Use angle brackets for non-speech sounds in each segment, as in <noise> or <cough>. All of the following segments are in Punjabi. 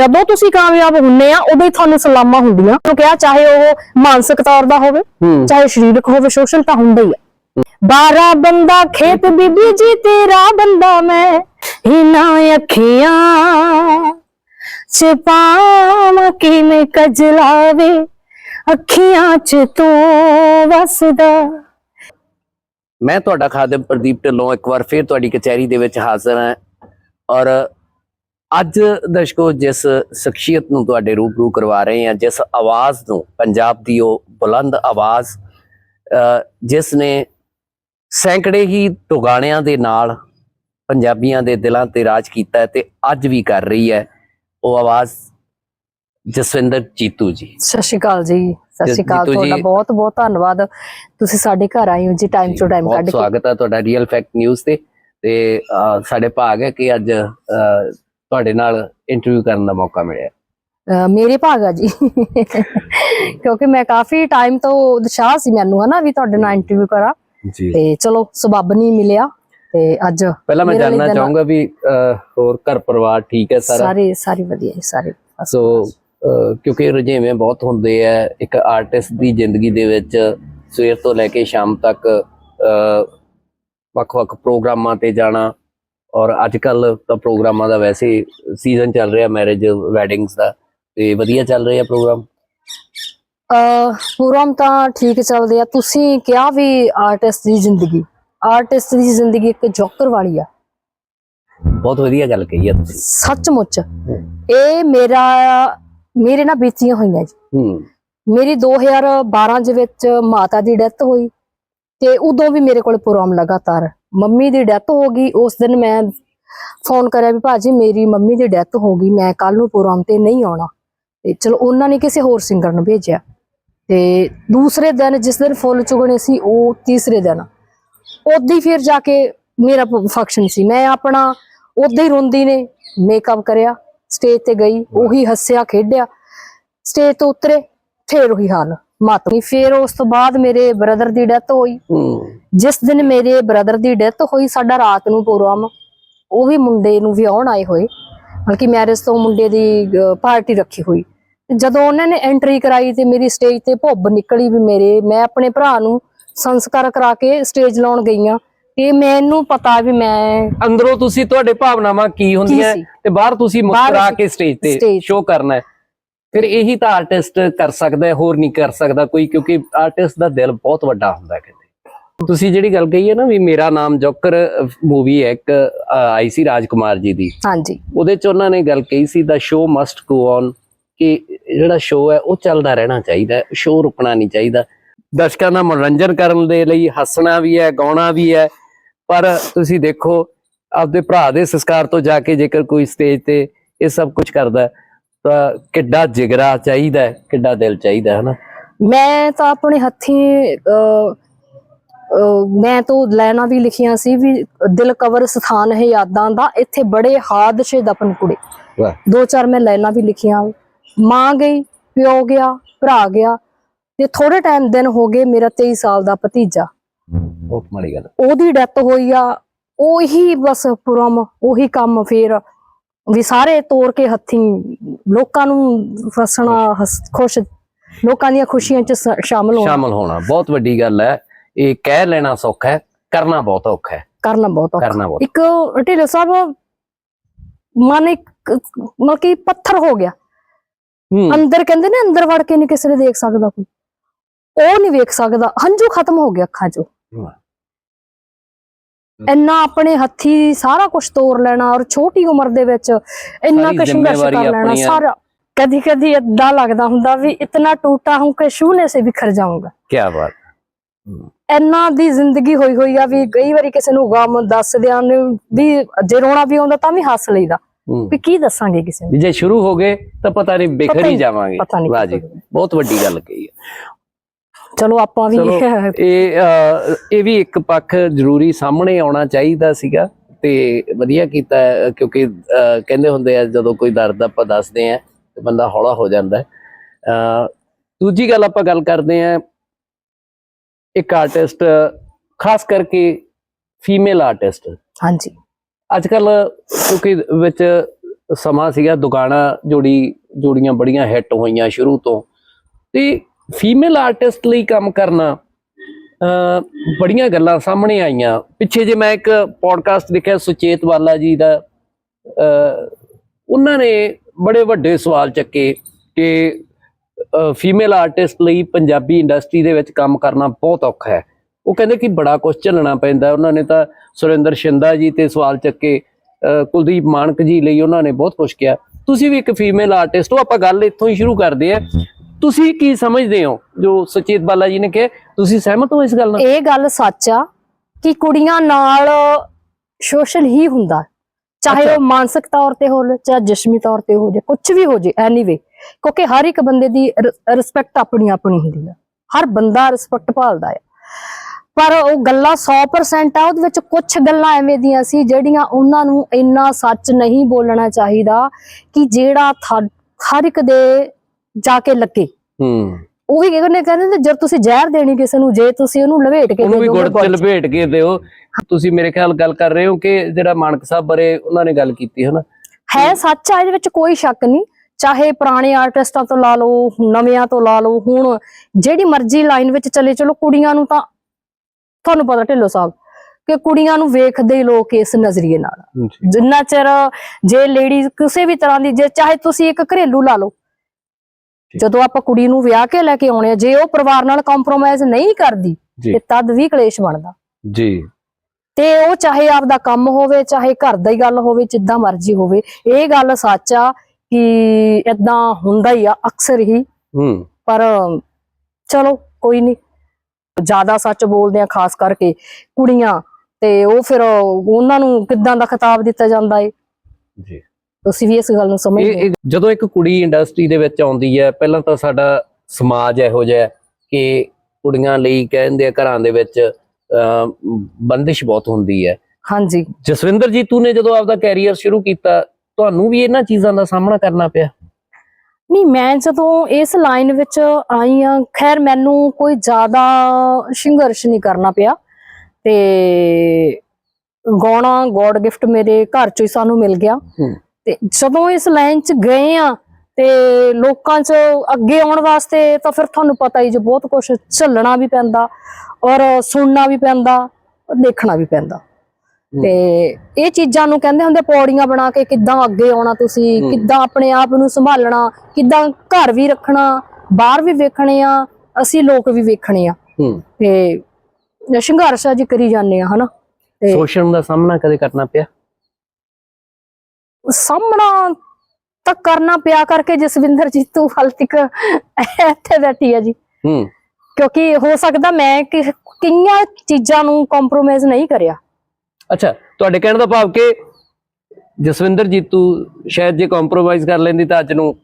ਜਦੋਂ ਤੁਸੀਂ ਕਾਮਯਾਬ ਹੁੰਨੇ ਆ ਉਦੋਂ ਹੀ ਤੁਹਾਨੂੰ ਸਲਾਮਾਂ ਹੁੰਦੀਆਂ। ਉਹ ਕਿਹਾ ਚਾਹੇ ਉਹ ਮਾਨਸਿਕ ਤੌਰ ਦਾ ਹੋਵੇ ਚਾਹੇ ਸਰੀਰਕ ਹੋਵੇ ਸ਼ੋਸ਼ਣ ਤਾਂ ਹੁੰਦਾ ਹੀ ਆ। ਬਾਰਾ ਬੰਦਾ ਖੇਤ ਬੀਬੀ ਜੀ ਤੇਰਾ ਬੰਦਾ ਮੈਂ ਹਿਨਾ ਅੱਖੀਆਂ ਛਪਾਮ ਕਿਵੇਂ ਕਜਲਾਵੇ ਅੱਖੀਆਂ ਚ ਤੂੰ ਵਸਦਾ। ਮੈਂ ਤੁਹਾਡਾ ਖਾਦਮ ਪ੍ਰਦੀਪ ਢਿੱਲੋਂ ਇੱਕ ਵਾਰ ਫਿਰ ਤੁਹਾਡੀ ਕਚਹਿਰੀ ਦੇ ਵਿੱਚ ਹਾਜ਼ਰ ਹਾਂ ਔਰ ਅੱਜ ਦਰਸ਼ਕੋ ਜਿਸ ਸ਼ਖਸੀਅਤ ਨੂੰ ਤੁਹਾਡੇ ਰੂਬਰੂ ਕਰਵਾ ਰਹੇ ਹਾਂ ਜਿਸ ਆਵਾਜ਼ ਨੂੰ ਪੰਜਾਬ ਦੀ ਉਹ ਬੁਲੰਦ ਆਵਾਜ਼ ਜਿਸ ਨੇ ਸੈਂਕੜੇ ਹੀ ਟੁਗਾਣਿਆਂ ਦੇ ਨਾਲ ਪੰਜਾਬੀਆਂ ਦੇ ਦਿਲਾਂ ਤੇ ਰਾਜ ਕੀਤਾ ਤੇ ਅੱਜ ਵੀ ਕਰ ਰਹੀ ਹੈ ਉਹ ਆਵਾਜ਼ ਜਸਵਿੰਦਰ ਜੀਤੂ ਜੀ। ਸਤਿ ਸ਼੍ਰੀ ਅਕਾਲ ਜੀ ਸਤਿ ਸ਼੍ਰੀ ਅਕਾਲ ਤੁਹਾਡਾ ਬਹੁਤ ਬਹੁਤ ਧੰਨਵਾਦ। ਤੁਸੀਂ ਸਾਡੇ ਘਰ ਆਏ ਹੋ ਜੀ ਟਾਈਮ ਤੋਂ ਟਾਈਮ ਕੱਢ ਕੇ। ਸਵਾਗਤ ਹੈ ਤੁਹਾਡਾ ਰੀਅਲ ਫੈਕਟ ਨਿਊਜ਼ ਤੇ ਤੇ ਸਾਡੇ ਭਾਗ ਹੈ ਕਿ ਅੱਜ ਤੁਹਾਡੇ ਨਾਲ ਇੰਟਰਵਿਊ ਕਰਨ ਦਾ ਮੌਕਾ ਮਿਲਿਆ। ਮੇਰੇ ਭਾਗ ਆ ਜੀ। ਕਿਉਂਕਿ ਮੈਂ ਕਾਫੀ ਟਾਈਮ ਤੋਂ ਉਤਸ਼ਾਹ ਸੀ ਮੈਨੂੰ ਹਨਾ ਵੀ ਤੁਹਾਡੇ ਨਾਲ ਇੰਟਰਵਿਊ ਕਰਾਂ। ਜੀ। ਤੇ ਚਲੋ ਸਬੱਬ ਨਹੀਂ ਮਿਲਿਆ ਤੇ ਅੱਜ ਪਹਿਲਾਂ ਮੈਂ ਜਾਨਣਾ ਚਾਹੂੰਗਾ ਵੀ ਹੋਰ ਘਰ ਪਰਿਵਾਰ ਠੀਕ ਹੈ ਸਾਰਾ? ਸਾਰੇ ਸਾਰੇ ਵਧੀਆ ਜੀ, ਸਾਰੇ। ਸੋ ਕਿਉਂਕਿ ਰੁਝੇਵੇਂ ਬਹੁਤ ਹੁੰਦੇ ਆ ਇੱਕ ਆਰਟਿਸਟ ਦੀ ਜ਼ਿੰਦਗੀ ਦੇ ਵਿੱਚ ਸਵੇਰ ਤੋਂ ਲੈ ਕੇ ਸ਼ਾਮ ਤੱਕ ਵੱਖ-ਵੱਖ ਪ੍ਰੋਗਰਾਮਾਂ ਤੇ ਜਾਣਾ ਔਰ ਅੱਜ ਕੱਲ ਤਾਂ ਪ੍ਰੋਗਰਾਮਾਂ ਦਾ ਵੈਸੇ ਸੀਜ਼ਨ ਚੱਲ ਰਿਹਾ ਮੈਰਿਜ ਵੈਡਿੰਗਸ ਦਾ ਤੇ ਵਧੀਆ ਚੱਲ ਰਿਹਾ ਪ੍ਰੋਗਰਾਮ? ਪ੍ਰੋਗਰਾਮ ਤਾਂ ਠੀਕ ਚੱਲਦੇ ਆ। ਤੁਸੀਂ ਕਿਹਾ ਵੀ ਆਰਟਿਸਟ ਦੀ ਜ਼ਿੰਦਗੀ। ਆਰਟਿਸਟ ਦੀ ਜ਼ਿੰਦਗੀ ਇੱਕ ਜੋਕਰ ਵਾਲੀ ਆ। ਬਹੁਤ ਵਧੀਆ ਗੱਲ ਕਹੀ ਹੈ ਤੁਸੀਂ। ਸੱਚਮੁੱਚ। ਇਹ ਮੇਰਾ ਮੇਰੇ ਨਾਲ ਬੀਤੀਆਂ ਹੋਈਆਂ ਜੀ। ਹੂੰ। ਮੇਰੀ 2012 ਦੇ ਵਿੱਚ ਮਾਤਾ ਦੀ ਡੈਥ ਹੋਈ। ਤੇ ਉਦੋਂ ਵੀ ਮੇਰੇ ਕੋਲ ਪ੍ਰੋਗਰਾਮ ਲਗਾਤਾਰ। ਮੰਮੀ ਦੀ ਡੈਥ ਹੋ ਗਈ। ਉਸ ਦਿਨ ਮੈਂ ਫੋਨ ਕਰਿਆ ਵੀ ਭਾਜੀ, ਮੇਰੀ ਮੰਮੀ ਦੀ ਡੈਥ ਹੋ ਗਈ। ਮੈਂ ਕੱਲ ਨੂੰ ਪ੍ਰੋਗਰਾਮ ਤੇ ਨਹੀਂ ਆਉਣਾ। ਤੇ ਚਲੋ ਉਹਨਾਂ ਨੇ ਕਿਸੇ ਹੋਰ ਸਿੰਗਰ ਨੂੰ ਭੇਜਿਆ। ਤੇ ਦੂਸਰੇ ਦਿਨ ਜਿਸ ਦਿਨ ਫੁੱਲ ਚੁਗਣੇ ਸੀ, ਉਹ ਤੀਸਰੇ ਦਿਨ। ਉਦੋਂ ਫਿਰ ਜਾ ਕੇ ਮੇਰਾ ਫੰਕਸ਼ਨ ਸੀ। ਮੈਂ ਆਪਣਾ ਉਦੋਂ ਹੀ ਰੋਂਦੀ ਨੇ ਮੇਕਅਪ ਕਰਿਆ ਸਟੇਜ ਤੇ ਗਈ, ਉਹੀ ਹੱਸਿਆ, ਖੇਡਿਆ। ਸਟੇਜ ਤੋਂ ਉਤਰੇ, ਫੇਰ ਉਹੀ ਹਾਲ। ਮਾਤਮੀ ਫੇਰ ਉਸ ਤੋਂ ਬਾਅਦ ਮੇਰੇ ਬ੍ਰਦਰ ਦੀ ਡੈਥ ਹੋਈ। ਜਿਸ ਦਿਨ ਮੇਰੇ ਬ੍ਰਦਰ ਦੀ ਡੈਥ ਹੋਈ ਸਾਡਾ ਰਾਤ ਨੂੰ ਪ੍ਰੋਗਰਾਮ ਉਹ ਵੀ ਮੁੰਡੇ ਨੂੰ ਵਿਆਹਣ ਆਏ ਹੋਏ। ਬਲਕਿ ਮੈਰਿਜ ਤੋਂ ਮੁੰਡੇ ਦੀ ਪਾਰਟੀ ਰੱਖੀ ਹੋਈ। ਜਦੋਂ ਉਹਨਾਂ ਨੇ ਐਂਟਰੀ ਕਰਾਈ ਤੇ ਮੇਰੀ ਸਟੇਜ ਤੇ ਭੁੱਬ ਨਿਕਲੀ ਵੀ ਮੇਰੇ ਮੈਂ ਆਪਣੇ ਭਰਾ ਨੂੰ ਸੰਸਕਾਰ ਕਰਾ ਕੇ ਸਟੇਜ ਲਾਉਣ ਗਈਆਂ। ਤੇ ਮੈਨੂੰ ਪਤਾ ਵੀ ਮੈਂ ਅੰਦਰੋਂ ਤੁਸੀਂ ਤੁਹਾਡੇ ਭਾਵਨਾਵਾਂ ਕੀ ਹੁੰਦੀਆਂ? ਤੇ ਬਾਹਰ ਤੁਸੀਂ ਮੁਸਕਰਾ ਕੇ ਸਟੇਜ ਤੇ ਸ਼ੋਅ ਕਰਨਾ ਹੈ। ਫਿਰ ਇਹੀ ਤਾਂ ਆਰਟਿਸਟ ਕਰ ਸਕਦਾ ਹੋਰ ਨਹੀਂ ਕਰ ਸਕਦਾ ਕੋਈ ਕਿਉਂਕਿ ਆਰਟਿਸਟ ਦਾ ਦਿਲ ਬਹੁਤ ਵੱਡਾ ਹੁੰਦਾ ਹੈ ਕਹਿੰਦੇ। ਤੁਸੀਂ ਜਿਹੜੀ ਗੱਲ ਕਹੀ ਹੈ ਨਾ ਵੀ ਮੇਰਾ ਨਾਮ ਜੋਕਰ ਮੂਵੀ ਹੈ ਇੱਕ ਆਈ ਸੀ ਰਾਜਕੁਮਾਰ ਜੀ ਦੀ। ਹਾਂਜੀ। ਉਹਦੇ ਚ ਉਹਨਾਂ ਨੇ ਗੱਲ ਕਹੀ ਸੀ ਦਾ ਸ਼ੋਅ ਮਸਟ ਗੋ ਔਨ ਕਿ ਜਿਹੜਾ ਸ਼ੋਅ ਹੈ ਉਹ ਚੱਲਦਾ ਰਹਿਣਾ ਚਾਹੀਦਾ ਸ਼ੋਅ ਰੁਕਣਾ ਨਹੀਂ ਚਾਹੀਦਾ। ਦਰਸ਼ਕਾਂ ਦਾ ਮਨੋਰੰਜਨ ਕਰਨ ਦੇ ਲਈ ਹੱਸਣਾ ਵੀ ਹੈ ਗਾਉਣਾ ਵੀ ਹੈ ਪਰ ਤੁਸੀਂ ਦੇਖੋ ਆਪਦੇ ਭਰਾ ਦੇ ਸੰਸਕਾਰ ਤੋਂ ਜਾ ਕੇ ਜੇਕਰ ਕੋਈ ਸਟੇਜ ਤੇ ਇਹ ਸਭ ਕੁਝ ਕਰਦਾ ਹੈ, ਤਾਂ ਕਿੱਡਾ ਜਿਗਰਾ ਚਾਹੀਦਾ ਹੈ, ਕਿੱਡਾ ਦਿਲ ਚਾਹੀਦਾ ਹੈ ਨਾ? ਮੈਂ ਤਾਂ ਆਪਣੇ ਹੱਥੀਂ ਮੈਂ ਤਾਂ ਲੈਣਾ ਵੀ ਲਿਖੀਆਂ ਸੀ ਵੀ ਦਿਲ ਕਵਰ ਸਥਾਨ ਹੈ ਯਾਦਾਂ ਦਾ ਇੱਥੇ ਬੜੇ ਹਾਦਸੇ ਦਫਨ ਕੁੜੇ ਦੋ ਚਾਰ ਮੈਂ ਲਾਈਨਾਂ ਵੀ ਲਿਖੀਆਂ। ਮਾਂ ਗਈ ਪਿਓ ਗਿਆ ਭਰਾ ਗਿਆ ਤੇ ਥੋੜੇ ਟਾਈਮ ਦਿਨ ਹੋ ਗਏ ਮੇਰਾ 23 ਸਾਲ ਦਾ ਭਤੀਜਾ। ਬਹੁਤ ਮਾੜੀ ਗੱਲ ਉਹਦੀ ਡੈਥ ਹੋਈ ਆ ਉਹੀ ਬਸ ਪੁਰਮ ਉਹੀ ਕੰਮ ਫੇਰ ਵੀ ਸਾਰੇ ਤੋੜ ਕੇ ਹੱਥੀਂ ਲੋਕਾਂ ਨੂੰ ਫਸਣਾ ਖੁਸ਼ ਲੋਕਾਂ ਦੀਆਂ ਖੁਸ਼ੀਆਂ ਚ ਸ਼ਾਮਲ ਹੋਣਾ। ਸ਼ਾਮਲ ਹੋਣਾ ਬਹੁਤ ਵੱਡੀ ਗੱਲ ਹੈ। ਇਹ ਕਹਿ ਲੈਣਾ ਸੌਖਾ ਹੈ ਕਰਨਾ ਬਹੁਤ ਔਖਾ ਹੈ। ਕਰਨਾ ਬਹੁਤ ਔਖਾ। ਇੱਕ ਢਿੱਲੋਂ ਸਾਹਿਬ ਮਨ ਇੱਕ ਮਤਲਬ ਕਿ ਪੱਥਰ ਹੋ ਗਿਆ। ਅੰਦਰ ਕਹਿੰਦੇ ਨੇ ਅੰਦਰ ਵੜ ਕੇ ਨਹੀਂ ਕਿਸੇ ਨੇ ਦੇਖ ਸਕਦਾ ਕੋਈ। ਉਹ ਨਹੀਂ ਵੇਖ ਸਕਦਾ। ਹੰਝੂ ਖਤਮ ਹੋ ਗਿਆ ਅੱਖਾਂ 'ਚੋਂ। ਇੰਨਾ ਆਪਣੇ ਹੱਥੀ ਸਾਰਾ ਕੁਝ ਤੋੜ ਲੈਣਾ ਔਰ ਛੋਟੀ ਉਮਰ ਦੇ ਵਿੱਚ ਇੰਨਾ ਕੁ ਸੰਘਰਸ਼ ਕਰ ਲੈਣਾ ਸਾਰਾ। ਕਦੀ ਕਦੀ ਏਦਾਂ ਲੱਗਦਾ ਹੁੰਦਾ ਵੀ ਇਤਨਾ ਟੂਟਾ ਹੂੰ ਕਿ ਛੂਨੇ ਸੇ ਬਿਖਰ ਜਾਊਂਗਾ। ਕੀ ਬਾਤ। ਇੰਨਾ ਦੀ ਜ਼ਿੰਦਗੀ ਹੋਈ ਹੋਈ ਆ ਵੀ ਕਈ ਵਾਰੀ ਕਿਸੇ ਨੂੰ ਗਮ ਦੱਸਦਿਆਂ ਨੂੰ ਵੀ ਜੇ ਰੋਣਾ ਵੀ ਆਉਂਦਾ ਤਾਂ ਵੀ ਹੱਸ ਲਈਦਾ। ਵੀ ਕੀ ਦੱਸਾਂਗੇ ਕਿਸੇ ਨੂੰ? ਜੇ ਸ਼ੁਰੂ ਹੋ ਗਏ ਤਾਂ ਪਤਾ ਨਹੀਂ ਬਿਖਰ ਹੀ ਜਾਵਾਂਗੇ। ਵਾਹ ਜੀ। ਬਹੁਤ ਵੱਡੀ ਗੱਲ ਕਹੀ ਹੈ ਚਲੋ ਆਪਾਂ ਵੀ <laughs> ਇਹ ਇਹ ਵੀ ਇੱਕ ਪੱਖ ਜ਼ਰੂਰੀ ਸਾਹਮਣੇ ਆਉਣਾ ਚਾਹੀਦਾ ਸੀਗਾ ਤੇ ਵਧੀਆ ਕੀਤਾ ਕਿਉਂਕਿ ਕਹਿੰਦੇ ਹੁੰਦੇ ਆ ਜਦੋਂ ਕੋਈ ਦਰਦ ਆਪਾਂ ਦੱਸਦੇ ਆ ਤੇ ਬੰਦਾ ਹੌਲਾ ਹੋ ਜਾਂਦਾ ਦੂਜੀ ਗੱਲ ਆਪਾਂ ਗੱਲ ਕਰਦੇ ਆ ਇੱਕ ਆਰਟਿਸਟ ਖਾਸ ਕਰਕੇ ਫੀਮੇਲ ਆਰਟਿਸਟ। ਹਾਂਜੀ। ਅੱਜ ਕੱਲ ਕਿਉਂਕਿ ਵਿੱਚ ਸਮਾਂ ਸੀਗਾ ਦੁਕਾਨਾਂ ਜੋੜੀ ਜੋੜੀਆਂ ਬੜੀਆਂ ਹਿੱਟ ਹੋਈਆਂ ਸ਼ੁਰੂ ਤੋਂ ਤੇ ਫੀਮੇਲ ਆਰਟਿਸਟ ਲਈ ਕੰਮ ਕਰਨਾ ਅ ਬੜੀਆਂ ਗੱਲਾਂ ਸਾਹਮਣੇ ਆਈਆਂ। ਪਿੱਛੇ ਜੇ ਮੈਂ ਇੱਕ ਪੋਡਕਾਸਟ ਦੇਖਿਆ ਸੁਚੇਤ ਵਾਲਾ ਜੀ ਦਾ ਉਹਨਾਂ ਨੇ ਬੜੇ ਵੱਡੇ ਸਵਾਲ ਚੱਕੇ ਕਿ ਫੀਮੇਲ ਆਰਟਿਸਟ ਲਈ ਪੰਜਾਬੀ ਇੰਡਸਟਰੀ ਦੇ ਵਿੱਚ ਕੰਮ ਕਰਨਾ ਬਹੁਤ ਔਖਾ ਹੈ। ਉਹ ਕਹਿੰਦੇ ਕਿ ਬੜਾ ਕੁਝ ਝੱਲਣਾ ਪੈਂਦਾ। ਉਹਨਾਂ ਨੇ ਤਾਂ ਸੁਰਿੰਦਰ ਸ਼ਿੰਦਾ ਜੀ ਤੇ ਸਵਾਲ ਚੱਕੇ ਅ, ਕੁਲਦੀਪ ਮਾਨਕ ਜੀ ਲਈ ਉਹਨਾਂ ਨੇ ਬਹੁਤ ਕੁਝ ਕਿਹਾ। ਤੁਸੀਂ ਵੀ ਇੱਕ ਫੀਮੇਲ ਆਰਟਿਸਟ ਹੋ ਆਪਾਂ ਗੱਲ ਇੱਥੋਂ ਹੀ ਸ਼ੁਰੂ ਕਰਦੇ ਆ ਤੁਸੀਂ ਕੀ ਸਮਝਦੇ ਹੋ? ਜੋ ਸੁਚੇਤ ਬਾਲਾ ਜੀ ਨੇ ਕਿਹਾ ਤੁਸੀਂ ਸਹਿਮਤ ਹੋ ਇਸ ਗੱਲ ਨਾਲ? ਇਹ ਗੱਲ ਸੱਚ ਆ ਕਿ ਕੁੜੀਆਂ ਨਾਲ ਸੋਸ਼ਲ ਹੀ ਹੁੰਦਾ ਚਾਹੇ। ਉਹ ਮਾਨਸਿਕ ਤੌਰ ਤੇ ਹੋਵੇ ਚਾਹੇ ਜਿਸਮੀ ਤੌਰ ਤੇ ਹੋ ਜਾਏ ਕੁਝ ਵੀ ਹੋ ਜਾਏ ਐਨੀਵੇ ਕਿਉਂਕਿ ਹਰ ਇੱਕ ਬੰਦੇ ਦੀ ਰਿਸਪੈਕਟ ਆਪਣੀ ਆਪਣੀ ਹੁੰਦੀ ਆ। ਹਰ ਬੰਦਾ ਰਿਸਪੈਕਟ ਭਾਲਦਾ ਆ। ਪਰ ਉਹ ਗੱਲਾਂ 100% ਆ ਉਹਦੇ ਵਿੱਚ ਕੁਝ ਗੱਲਾਂ ਐਵੇਂ ਦੀਆਂ ਸੀ ਜਿਹੜੀਆਂ ਉਹਨਾਂ ਨੂੰ ਇੰਨਾ ਸੱਚ ਨਹੀਂ ਬੋਲਣਾ ਚਾਹੀਦਾ ਕਿ ਜਿਹੜਾ ਹਰ ਇੱਕ ਦੇ ਜਾ ਕੇ ਲੱਗੇ। ਹੂੰ। ਉਹ ਵੀ ਕਹਿੰਦੇ ਕਹਿੰਦੇ ਜਦ ਤੁਸੀਂ ਜ਼ਹਿਰ ਦੇਣੀ ਕਿਸੇ ਨੂੰ ਜੇ ਤੁਸੀਂ ਉਹਨੂੰ ਲਵੇਟ ਕੇ ਉਹਨੂੰ ਵੀ ਗੁੜ ਚ। ਲਪੇਟ ਕੇ ਦਿਓ। ਤੁਸੀਂ ਮੇਰੇ ਖਿਆਲ ਗੱਲ ਕਰ ਰਹੇ ਹੋ ਕਿ ਜਿਹੜਾ ਮਾਨਕ ਸਾਹਿਬ ਬਾਰੇ ਉਹਨਾਂ ਨੇ ਗੱਲ ਕੀਤੀ ਹੈ ਨਾ ਹੈ ਸੱਚ ਆ ਇਹਦੇ ਵਿੱਚ ਕੋਈ ਸ਼ੱਕ ਨਹੀਂ। ਚਾਹੇ ਪੁਰਾਣੇ ਆਰਟਿਸਟਾਂ ਤੋਂ ਲਾ ਲਓ ਨਵਿਆਂ ਤੋਂ ਲਾ ਲਓ ਹੁਣ ਜਿਹੜੀ ਮਰਜ਼ੀ ਲਾਈਨ ਵਿੱਚ ਚਲੇ ਚਲੋ ਕੁੜੀਆਂ ਨੂੰ ਤਾਂ ਤੁਹਾਨੂੰ ਪਤਾ ਢਿੱਲੋ ਸਾਹਿਬ ਕਿ ਕੁੜੀਆਂ ਨੂੰ ਵੇਖਦੇ ਹੀ ਲੋਕ ਇਸ ਨਜ਼ਰੀਏ ਨਾਲ। ਜਿੰਨਾ ਚਿਰ ਜੇ ਲੇਡੀ ਕਿਸੇ ਵੀ ਤਰ੍ਹਾਂ ਦੀ ਜੇ ਚਾਹੇ ਤੁਸੀਂ ਇੱਕ ਘਰੇਲੂ ਲਾ ਲਓ। ਜਦੋਂ ਆਪਾਂ ਕੁੜੀ ਨੂੰ ਵਿਆਹ ਕੇ ਲੈ ਕੇ ਆਉਣੇ ਆ ਜੇ ਉਹ ਪਰਿਵਾਰ ਨਾਲ ਕੰਪਰੋਮਾਈਜ਼ ਨਹੀਂ ਕਰਦੀ। ਤੇ ਤਦ ਵੀ ਕਲੇਸ਼ ਬਣਦਾ। ਜੀ। ਤੇ ਉਹ ਚਾਹੇ ਆਪਦਾ ਕੰਮ ਹੋਵੇ ਚਾਹੇ ਘਰ ਦਾ ਹੀ ਗੱਲ ਹੋਵੇ ਜਿੱਦਾਂ ਮਰਜ਼ੀ ਹੋਵੇ ਇਹ ਗੱਲ ਸੱਚ ਆ ਕਿ ਇਦਾਂ ਹੁੰਦਾ ਹੀ ਆ ਅਕਸਰ ਹੀ। ਹੂੰ। ਪਰ ਚਲੋ ਕੋਈ ਨਹੀਂ। ਜ਼ਿਆਦਾ ਸੱਚ ਬੋਲਦੇ ਆ ਖਾਸ ਕਰਕੇ ਕੁੜੀਆਂ ਤੇ ਉਹ ਫਿਰ ਉਹਨਾਂ ਨੂੰ ਕਿੱਦਾਂ ਦਾ ਖਿਤਾਬ ਦਿੱਤਾ ਜਾਂਦਾ ਏ? ਜੀ। ਤੁਸੀਂ ਵੀ ਇਸ ਗੱਲ ਨੂੰ ਸਮਝਦੇ ਜਦੋਂ ਇੱਕ ਕੁੜੀ ਇੰਡਸਟਰੀ ਦੇ ਵਿੱਚ ਆਉਂਦੀ ਹੈ ਪਹਿਲਾਂ ਤਾਂ ਸਾਡਾ ਸਮਾਜ ਇਹੋ ਜਿਹਾ ਕਿ ਕੁੜੀਆਂ ਲਈ ਕਹਿੰਦੇ ਆ ਘਰਾਂ ਦੇ ਵਿੱਚ ਬੰਦਿਸ਼ ਬਹੁਤ ਹੁੰਦੀ ਹੈ। ਹਾਂਜੀ। ਜਸਵਿੰਦਰ ਜੀਤੂ ਨੇ ਜਦੋਂ ਆਪਦਾ ਕੈਰੀਅਰ ਸ਼ੁਰੂ ਕੀਤਾ ਤੁਹਾਨੂੰ ਵੀ ਇਹਨਾਂ ਚੀਜ਼ਾਂ ਦਾ ਸਾਹਮਣਾ ਕਰਨਾ ਪਿਆ? ਨਹੀਂ ਮੈਂ ਜਦੋਂ ਇਸ ਲਾਈਨ ਵਿੱਚ ਆਈ ਆ ਖੈਰ ਮੈਨੂੰ ਕੋਈ ਜ਼ਿਆਦਾ ਸੰਘਰਸ਼ ਨਹੀਂ ਕਰਨਾ ਪਿਆ ਤੇ ਗਾਉਣਾ ਗੋਡ ਗਿਫਟ ਮੇਰੇ ਘਰ ਚੋਂ ਹੀ ਸਾਨੂੰ ਮਿਲ ਗਿਆ। ਤੇ ਜਦੋਂ ਇਸ ਲਾਈਨ 'ਚ ਗਏ ਆ ਤੇ ਲੋਕਾਂ 'ਚ ਅੱਗੇ ਆਉਣ ਵਾਸਤੇ ਤਾਂ ਫਿਰ ਤੁਹਾਨੂੰ ਪਤਾ ਹੀ ਜੇ ਬਹੁਤ ਕੁਝ ਝੱਲਣਾ ਵੀ ਪੈਂਦਾ ਔਰ ਸੁਣਨਾ ਵੀ ਪੈਂਦਾ ਦੇਖਣਾ ਵੀ ਪੈਂਦਾ। ਤੇ ਇਹ ਚੀਜ਼ਾਂ ਨੂੰ ਕਹਿੰਦੇ ਹੁੰਦੇ ਪੌੜੀਆਂ ਬਣਾ ਕੇ ਕਿੱਦਾਂ ਅੱਗੇ ਆਉਣਾ ਤੁਸੀਂ। ਕਿੱਦਾਂ ਆਪਣੇ ਆਪ ਨੂੰ ਸੰਭਾਲਣਾ ਕਿੱਦਾਂ ਘਰ ਵੀ ਰੱਖਣਾ ਬਾਹਰ ਵੀ ਵੇਖਣੇ ਆ ਅਸੀਂ ਲੋਕ ਵੀ ਵੇਖਣੇ ਆ। ਤੇ ਸੰਘਰਸ਼ ਅੱਜ ਕਰੀ ਜਾਂਦੇ ਆ ਹਨਾ? ਤੇ ਸ਼ੋਸ਼ਣ ਦਾ ਸਾਹਮਣਾ ਕਦੇ ਕਰਨਾ ਪਿਆ? ਸਾਹਮਣਾ ਤਾਂ ਕਰਨਾ ਪਿਆ ਕਰਕੇ ਜਸਵਿੰਦਰ ਜੀਤੂ ਹਾਲ ਤੱਕ ਇੱਥੇ ਬੈਠੀ ਆ ਜੀ। ਹੂੰ। ਕਿਉਂਕਿ ਹੋ ਸਕਦਾ ਮੈਂ ਕਿ- ਕਈਆਂ ਚੀਜ਼ਾਂ ਨੂੰ ਕੰਪਰੋਮਾਈਜ਼ ਨਹੀਂ ਕਰਿਆ। ਅੱਛਾ ਤੁਹਾਡੇ ਕਹਿਣ ਦਾ ਭਾਵ ਕਿ ਜਸਵਿੰਦਰ ਜੀਤੂ ਸ਼ਾਇਦ ਜੇ ਕੰਪਰੋਮਾਈਜ਼ ਕਰ ਲੈਂਦੀ ਤਾਂ ਅੱਜ ਨੂੰ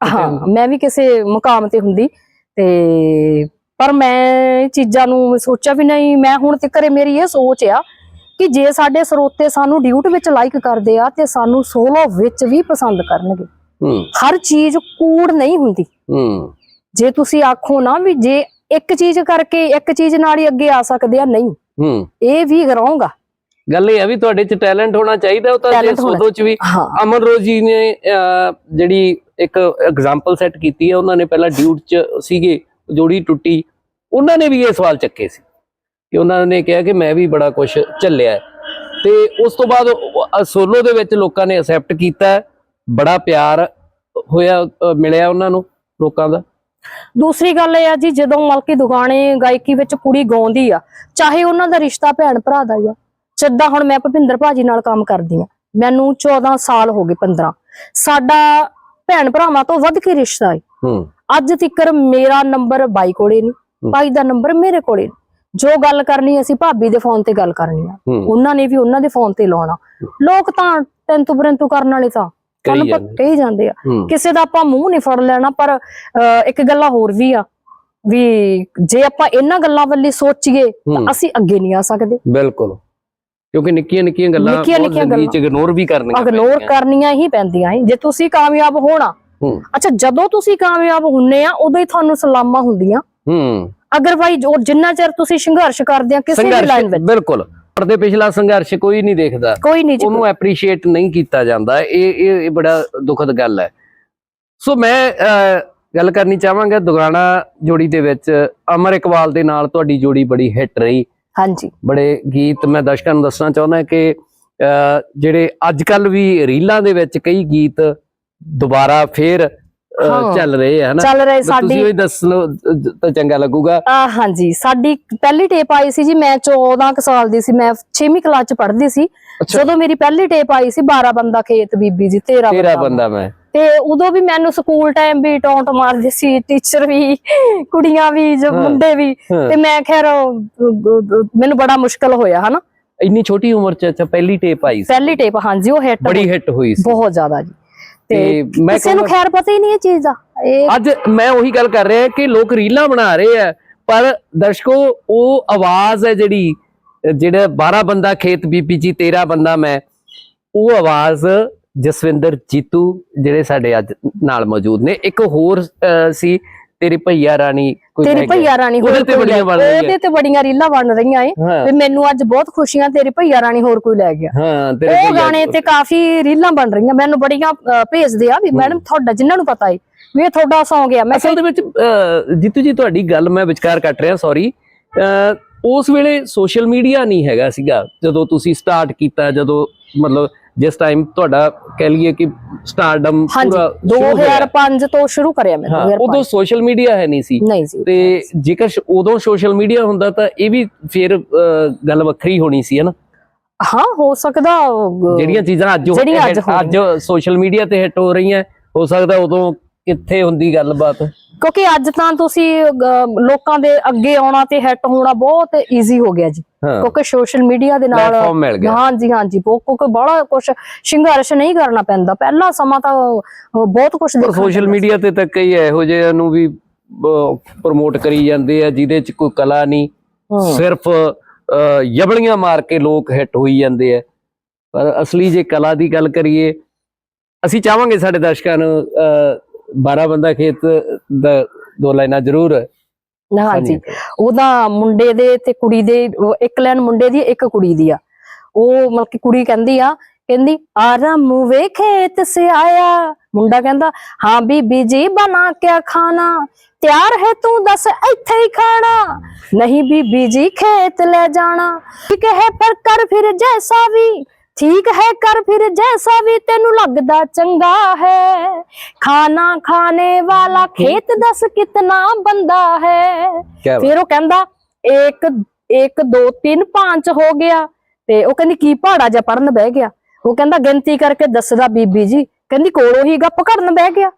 ਹਾਂ ਮੈਂ ਵੀ ਕਿਸੇ ਮੁਕਾਮ ਤੇ ਹੁੰਦੀ। ਤੇ ਪਰ ਮੈਂ ਚੀਜ਼ਾਂ ਨੂੰ ਸੋਚਿਆ ਵੀ ਨਹੀਂ ਮੈਂ ਹੁਣ ਤੇ ਮੇਰੀ ਇਹ ਸੋਚ ਆ ਕਿ ਜੇ ਸਾਡੇ ਸਰੋਤੇ ਸਾਨੂੰ ਡਿਊਟ ਵਿੱਚ ਲਾਈਕ ਕਰਦੇ ਆ ਤੇ ਸਾਨੂੰ ਸੋਲੋ ਵਿੱਚ ਵੀ ਪਸੰਦ ਕਰਨਗੇ। ਹਰ ਚੀਜ਼ ਕੂੜ ਨਹੀਂ ਹੁੰਦੀ। ਜੇ ਤੁਸੀਂ ਆਖੋ ਨਾ ਵੀ ਜੇ ਇੱਕ ਚੀਜ਼ ਕਰਕੇ ਇੱਕ ਚੀਜ਼ ਨਾਲ ਹੀ ਅੱਗੇ ਆ ਸਕਦੇ ਆ ਨਹੀਂ। ਇਹ ਵੀ ਗਰਾਉਂਗਾ। ਗੱਲ ਇਹ ਆ ਵੀ ਤੁਹਾਡੇ 'ਚ ਟੈਲੈਂਟ ਹੋਣਾ ਚਾਹੀਦਾ ਉਹ ਤਾਂ ਜੇ ਸੋਦੋ 'ਚ ਵੀ। ਅਮਨ ਰੋਜ਼ ਨੇ ਜਿਹੜੀ ਇੱਕ ਐਗਜ਼ਾਮਪਲ ਸੈੱਟ ਕੀਤੀ ਹੈ ਉਹਨਾਂ ਨੇ ਪਹਿਲਾਂ ਡਿਊਟ 'ਚ ਸੀਗੇ ਜੋੜੀ ਟੁੱਟੀ। ਉਹਨਾਂ ਨੇ ਵੀ ਇਹ ਸਵਾਲ ਚੱਕੇ ਸੀ। ਕਿ ਉਹਨਾਂ ਨੇ ਕਿਹਾ ਕਿ ਮੈਂ ਵੀ ਬੜਾ ਕੁਝ ਝੱਲਿਆ। ਤੇ ਉਸ ਤੋਂ ਬਾਅਦ ਸੋਲੋ ਦੇ ਵਿੱਚ ਲੋਕਾਂ ਨੇ ਅਸੈਪਟ ਕੀਤਾ। ਬੜਾ ਪਿਆਰ ਹੋਇਆ ਮਿਲਿਆ ਉਹਨਾਂ ਨੂੰ ਲੋਕਾਂ ਦਾ ਦੂਸਰੀ ਗੱਲ ਇਹ ਆ ਜੀ ਜਦੋਂ ਮਲਕੀ ਦੁਗਾਣੇ ਗਾਇਕੀ ਵਿੱਚ ਕੁੜੀ ਗਾਉਂਦੀ ਆ ਚਾਹੇ ਉਹਨਾਂ ਦਾ ਰਿਸ਼ਤਾ ਭੈਣ ਭਰਾ ਦਾ ਆ ਜਿੱਦਾਂ ਹੁਣ ਮੈਂ ਭੁਪਿੰਦਰ ਭਾਜੀ ਨਾਲ ਕੰਮ ਕਰਦੀ ਆ ਮੈਨੂੰ 14 ਸਾਲ ਹੋ ਗਏ 15 ਸਾਡਾ ਭੈਣ ਭਰਾਵਾਂ ਤੋਂ ਵੱਧ ਕੇ ਰਿਸ਼ਤਾ ਹੈ ਹੂੰ ਅੱਜ ਤੱਕਰ ਮੇਰਾ ਨੰਬਰ ਬਾਈ ਕੋਲੇ ਨਹੀਂ। ਭਾਈ ਦਾ ਨੰਬਰ ਮੇਰੇ ਕੋਲੇ। ਜੋ ਗੱਲ ਕਰਨੀ ਅਸੀਂ ਭਾਬੀ ਦੇ ਫੋਨ ਤੇ ਗੱਲ ਕਰਨੀ ਆ। ਉਹਨਾਂ ਨੇ ਵੀ ਉਹਨਾਂ ਦੇ ਫੋਨ ਤੇ ਲਾਉਣਾ। ਲੋਕ ਤਾਂ ਤੈਨੂੰ ਪਰੰਤੂ ਕਰਨ ਵਾਲੇ ਤਾਂ ਜਾਂਦੇ ਪੱਕੇ ਹੀ ਜਾਂਦੇ ਆ। ਕਿਸੇ ਦਾ ਆਪਾਂ ਮੂੰਹ ਨਹੀਂ ਫੜ ਲੈਣਾ ਪਰ ਇੱਕ ਗੱਲਾਂ ਹੋਰ ਵੀ ਆ ਵੀ ਜੇ ਆਪਾਂ ਇਹਨਾਂ ਗੱਲਾਂ ਵੱਲੇ ਸੋਚੀਏ ਤਾਂ ਅਸੀਂ ਅੱਗੇ ਨਹੀਂ ਆ ਸਕਦੇ। ਬਿਲਕੁਲ। ਕਿਉਂਕਿ ਨਿੱਕੀਆਂ ਨਿੱਕੀਆਂ ਗੱਲਾਂ ਨਿੱਕੀਆਂ- ਨਿੱਕੀਆਂ 'ਚ ਇਗਨੋਰ ਵੀ ਕਰਨੀਆਂ ਇਗਨੋਰ। ਕਰਨੀਆਂ ਹੀ ਪੈਂਦੀਆਂ ਜੇ ਤੁਸੀਂ ਕਾਮਯਾਬ ਹੋਣਾ ਅੱਛਾ ਜਦੋਂ ਤੁਸੀਂ ਕਾਮਯਾਬ ਹੁੰਨੇ ਆ ਉਦੋਂ ਹੀ ਤੁਹਾਨੂੰ ਸਲਾਮਾਂ ਹੁੰਦੀਆਂ। ਹੂੰ। ਅਗਰਵਾਈਜ਼ ਉਹ ਜਿੰਨਾ ਚਿਰ ਤੁਸੀਂ ਸੰਘਰਸ਼ ਕਰਦੇ ਆ ਕਿਸੇ ਵੀ ਲਾਈਨ ਵਿੱਚ। ਬਿਲਕੁਲ। ਪਰਦੇ ਪਿਛਲਾ ਸੰਘਰਸ਼ ਕੋਈ ਨਹੀਂ ਦੇਖਦਾ। ਕੋਈ ਨਹੀਂ ਜੀ। ਉਹਨੂੰ ਐਪਰੀਸ਼ੀਏਟ ਨਹੀਂ ਕੀਤਾ ਜਾਂਦਾ। ਇਹ ਇਹ ਬੜਾ ਦੁਖਦ ਗੱਲ ਹੈ। ਸੋ ਮੈਂ ਗੱਲ ਕਰਨੀ ਚਾਹਾਂਗਾ ਦੁਗਾਣਾ ਜੋੜੀ ਦੇ ਵਿੱਚ। ਅਮਰ ਇਕਬਾਲ ਦੇ ਨਾਲ ਤੁਹਾਡੀ ਜੋੜੀ ਬੜੀ ਹਿੱਟ ਰਹੀ। ਹਾਂਜੀ। ਬੜੇ ਗੀਤ ਮੈਂ ਦਰਸ਼ਕਾਂ ਨੂੰ ਦੱਸਣਾ ਚਾਹੁੰਦਾ ਕਿ ਜਿਹੜੇ ਅੱਜ ਕੱਲ ਵੀ ਰੀਲਾਂ ਦੇ ਵਿੱਚ ਕਈ ਗੀਤ ਦੁਬਾਰਾ ਫੇਰ ਹਾਂ। ਚੱਲ ਰਹੇ ਆ ਹਨਾ? ਚੱਲ ਰਹੇ ਤੁਸੀਂ ਸਾਡੀ ਉਹ ਦੱਸ ਲਓ ਅਹ, ਤਾਂ ਚੰਗਾ ਲੱਗੂਗਾ। ਆ ਹਾਂਜੀ ਸਾਡੀ ਪਹਿਲੀ ਟੇਪ ਆਈ ਸੀ ਜੀ ਮੈਂ 14 ਕੁ ਸਾਲ ਦੀ ਸੀ ਮੈਂ 6ਵੀਂ ਕਲਾਸ ਚ ਪੜ੍ਹਦੀ ਸੀ। ਜਦੋਂ ਮੇਰੀ ਪਹਿਲੀ ਟੇਪ ਆਈ ਸੀ 12 ਬੰਦਾ ਖੇਤ ਬੀਬੀ ਜੀ 13 ਤੇਰਾ ਬੰਦਾ। ਮੈਂ। ਤੇ ਉਦੋਂ ਵੀ ਮੈਨੂੰ ਸਕੂਲ ਟਾਈਮ ਵੀ ਟੌਂਟ ਮਾਰਦੇ ਸੀ ਟੀਚਰ ਵੀ ਕੁੜੀਆਂ ਵੀ ਜੋ ਹਾਂ। ਮੁੰਡੇ ਵੀ। ਹਾਂ। ਤੇ ਮੈਂ ਖੈਰ ਅਹ, ਮੈਨੂੰ ਬੜਾ ਮੁਸ਼ਕਲ ਹੋਇਆ ਹਨਾ? ਇੰਨੀ ਛੋਟੀ ਉਮਰ ਚ ਅੱਛਾ ਪਹਿਲੀ ਟੇਪ ਆਈ ਸੀ। ਪਹਿਲੀ ਟੇਪ ਹਾਂਜੀ ਉਹ ਹਿੱਟ ਬੜੀ ਹਿੱਟ ਹੋਈ ਸੀ। ਬਹੁਤ ਜ਼ਿਆਦਾ ਜੀ। ਤੇ ਮੈਂ ਕਿਸੇ ਨੂੰ ਖੈਰ ਪਤਾ ਹੀ ਨਹੀਂ ਇਹ ਚੀਜ਼ ਦਾ। ਇਹ ਅੱਜ ਮੈਂ ਉਹੀ ਗੱਲ ਕਰ ਰਿਹਾ ਕਿ ਲੋਕ ਰੀਲਾਂ ਬਣਾ ਰਹੇ ਆ ਪਰ ਦਰਸ਼ਕੋ ਉਹ ਆਵਾਜ਼ ਹੈ ਜਿਹੜੀ ਜਿਹੜਾ 12 ਬੰਦਾ ਖੇਤ ਬੀਬੀ ਜੀ 13 ਬੰਦਾ ਮੈਂ ਉਹ ਆਵਾਜ਼ ਜਸਵਿੰਦਰ ਜੀਤੂ ਜਿਹੜੇ ਸਾਡੇ ਅੱਜ ਨਾਲ ਮੌਜੂਦ ਨੇ। ਇੱਕ ਹੋਰ ਸੀ ਤੇਰੀ ਭਈਆ ਰਾਣੀ ਕੋਈ ਤੇਰੀ ਭਈਆ ਰਾਣੀ ਉਹਦੇ ਹੋਰ ਤੇ ਬੜੀਆਂ ਬਣ ਰਹੀਆਂ। ਉਹਦੇ ਤੇ ਬੜੀਆਂ ਰੀਲਾਂ ਬਣ ਰਹੀਆਂ ਏ। ਤੇ ਮੈਨੂੰ ਅੱਜ ਬਹੁਤ ਖੁਸ਼ੀਆਂ ਤੇਰੀ ਭਈਆ ਰਾਣੀ ਹੋਰ ਕੋਈ ਲੈ ਗਿਆ। ਹਾਂ ਤੇਰੇ ਉਹ ਗਾਣੇ ਤੇ ਕਾਫੀ ਰੀਲਾਂ ਬਣ ਰਹੀਆਂ। ਮੈਨੂੰ ਬੜੀਆਂ ਭੇਜਦੇ ਆ ਵੀ ਮੈਡਮ ਤੁਹਾਡਾ ਜਿਨ੍ਹਾਂ ਨੂੰ ਪਤਾ ਏ ਵੀ ਇਹ ਤੁਹਾਡਾ Song ਆ। ਮੈਂ ਅਸਲ ਦੇ ਵਿੱਚ ਜੀਤੂ ਜੀ ਤੁਹਾਡੀ ਗੱਲ ਮੈਂ ਵਿਚਕਾਰ ਕੱਟ ਰਿਹਾ ਸੌਰੀ ਉਸ ਵੇਲੇ ਸੋਸ਼ਲ ਮੀਡੀਆ ਨਹੀਂ ਹੈਗਾ ਸੀਗਾ ਜਦੋਂ ਤੁਸੀਂ ਸਟਾਰਟ ਕੀਤਾ ਜਦੋਂ ਮਤਲਬ ਜਿਸ ਟਾਈਮ ਤੁਹਾਡਾ ਕਹਿ ਲਈਏ ਕਿ ਸਟਾਰਡਮ ਪੂਰਾ ਸ਼ੁਰੂ ਹੋਇਆ। 2005 ਤੋਂ ਸ਼ੁਰੂ ਕਰਿਆ ਮੈਂ ਹਾਂ 2005 ਉਦੋਂ ਸੋਸ਼ਲ ਮੀਡੀਆ ਹੈ ਨਹੀਂ ਸੀ। ਤੇ ਜੇਕਰ ਉਦੋਂ ਸੋਸ਼ਲ ਮੀਡੀਆ ਹੁੰਦਾ ਤਾਂ ਇਹ ਵੀ ਫਿਰ ਗੱਲ ਵੱਖਰੀ ਹੋਣੀ ਸੀ ਹਨਾ ਹਾਂ ਹੋ ਸਕਦਾ ਜਿਹੜੀਆਂ ਚੀਜ਼ਾਂ ਅੱਜ ਅੱਜ ਸੋਸ਼ਲ ਮੀਡੀਆ ਤੇ ਹਿੱਟ ਹੋ ਰਹੀਆਂ ਹੋ ਸਕਦਾ ਉਦੋਂ ਕਿੱਥੇ ਹੁੰਦੀ ਗੱਲਬਾਤ? ਕਿਉਂਕਿ ਅੱਜ ਤਾਂ ਤੁਸੀਂ ਲੋਕਾਂ ਦੇ ਅੱਗੇ ਆਉਣਾ ਤੇ ਹਿੱਟ ਹੋਣਾ ਬਹੁਤ ਈਜ਼ੀ ਹੋ ਗਿਆ ਜੀ। ਕਿਉਂਕਿ ਸੋਸ਼ਲ ਮੀਡੀਆ ਦੇ ਨਾਲ ਹਾਂਜੀ ਹਾਂਜੀ ਬਹੁਤ ਕਿਉਂਕਿ ਬੜਾ ਕੁਝ ਸੰਘਰਸ਼ ਨਹੀਂ ਕਰਨਾ ਪੈਂਦਾ। ਪਹਿਲਾ ਸਮਾਂ ਤਾਂ ਬਹੁਤ ਕੁਝ ਪਰ ਸੋਸ਼ਲ ਮੀਡੀਆ ਤੇ ਤਾਂ ਕਈ ਇਹੋ ਜਿਹੇ ਨੂੰ ਵੀ ਪ੍ਰਮੋਟ ਕਰੀ ਜਾਂਦੇ ਆ ਜਿਹਦੇ ਚ ਕੋਈ ਕਲਾ ਨਹੀਂ। ਸਿਰਫ ਯਬਲੀਆਂ ਮਾਰ ਕੇ ਲੋਕ ਹਿੱਟ ਹੋਈ ਜਾਂਦੇ ਆ। ਪਰ ਅਸਲੀ ਜੇ ਕਲਾ ਦੀ ਗੱਲ ਕਰੀਏ ਅਸੀਂ ਚਾਹਾਂਗੇ ਸਾਡੇ ਦਰਸ਼ਕਾਂ ਨੂੰ 12 ਬੰਦਾ ਖੇਤ ਦਾ ਦੋ ਲਾਈਨਾਂ ਜ਼ਰੂਰ ਹਾਂਜੀ। ਉਹਦਾ ਮੁੰਡੇ ਦੇ ਤੇ ਕੁੜੀ ਦੇ ਇੱਕ ਲਾਈਨ ਮੁੰਡੇ ਦੀ ਇੱਕ ਕੁੜੀ ਦੀ ਆ। ਉਹ ਮਤਲਬ ਕਿ ਕੁੜੀ ਕਹਿੰਦੀ ਆ ਕਹਿੰਦੀ ਆਰਾਮ ਵੇ ਖੇਤ ਸੇ ਆਇਆ। ਮੁੰਡਾ ਕਹਿੰਦਾ ਹਾਂ ਬੀਬੀ ਜੀ ਬਣਾ ਕੇ ਖਾਣਾ? ਤਿਆਰ ਹੈ ਤੂੰ ਦੱਸ ਇੱਥੇ ਹੀ ਖਾਣਾ? ਨਹੀਂ ਬੀਬੀ ਜੀ ਖੇਤ ਲੈ ਜਾਣਾ। ਠੀਕ ਹੈ ਪਰ ਕਰ ਫਿਰ ਜੈਸਾ ਵੀ। ਠੀਕ ਹੈ ਕਰ ਫਿਰ ਜੈਸਾ ਵੀ ਤੈਨੂੰ ਲੱਗਦਾ ਚੰਗਾ ਹੈ। ਖਾਣਾ ਖਾਣੇ ਵਾਲਾ ਖੇਤ ਦੱਸ ਕਿਤਨਾ ਬੰਦਾ ਹੈ। ਫਿਰ ਉਹ ਕਹਿੰਦਾ ਇੱਕ ਇੱਕ ਦੋ ਤਿੰਨ ਪੰਜ ਹੋ ਗਿਆ। ਤੇ ਉਹ ਕਹਿੰਦੀ ਕੀ ਪਹਾੜਾ ਜਿਹਾ ਪੜਨ ਬਹਿ ਗਿਆ? ਉਹ ਕਹਿੰਦਾ ਗਿਣਤੀ ਕਰਕੇ ਦੱਸਦਾ ਬੀਬੀ ਜੀ। ਕਹਿੰਦੀ ਕੋਲੋਂ ਹੀ ਗੱਪ ਕਰਨ ਬਹਿ ਗਿਆ।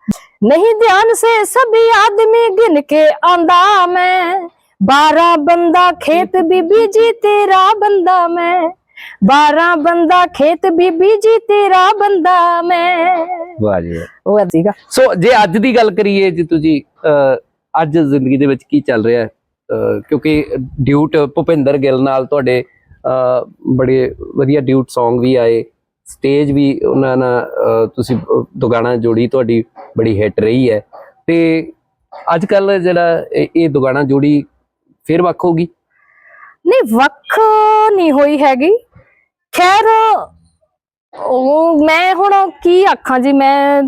ਨਹੀਂ ਧਿਆਨ ਸੇ ਸਭੀ ਆਦਮੀ ਗਿਣ ਕੇ ਆਂਦਾ ਮੈਂ। 12 ਬੰਦਾ ਖੇਤ ਬੀਬੀ ਜੀ ਤੇਰਾ ਬੰਦਾ ਮੈਂ। 12 ਬੰਦਾ ਖੇਤ ਬੀਬੀ ਜੀ ਤੇਰਾ ਬੰਦਾ ਮੈਂ। ਵਾਹ ਜੀ। ਉਹ ਸੀਗਾ। ਸੋ ਜੇ ਅੱਜ ਦੀ ਗੱਲ ਕਰੀਏ ਜੀ ਤੁਸੀਂ ਅੱਜ ਜ਼ਿੰਦਗੀ ਦੇ ਵਿੱਚ ਕੀ ਚੱਲ ਰਿਹਾ ਕਿਉਂਕਿ ਡਿਊਟ ਭੁਪਿੰਦਰ ਗਿੱਲ ਨਾਲ ਤੁਹਾਡੇ ਬੜੇ ਵਧੀਆ ਡਿਊਟ Song ਵੀ ਆਏ। ਸਟੇਜ ਵੀ ਉਹਨਾਂ ਨਾਲ ਤੁਸੀਂ ਦੁਗਾਣਾ ਜੋੜੀ ਤੁਹਾਡੀ ਬੜੀ ਹਿੱਟ ਰਹੀ ਹੈ। ਤੇ ਅੱਜ ਕੱਲ ਜਿਹੜਾ ਇਹ ਇਹ ਦੁਗਾਣਾ ਜੋੜੀ ਫਿਰ ਵੱਖ ਹੋਗੀ ਨਹੀਂ ਵੱਖ ਨਹੀਂ ਹੋਈ ਹੈਗੀ। ਖੈਰ ਉਹ ਮੈਂ ਹੁਣ ਕੀ ਆਖਾਂ ਜੀ ਮੈਂ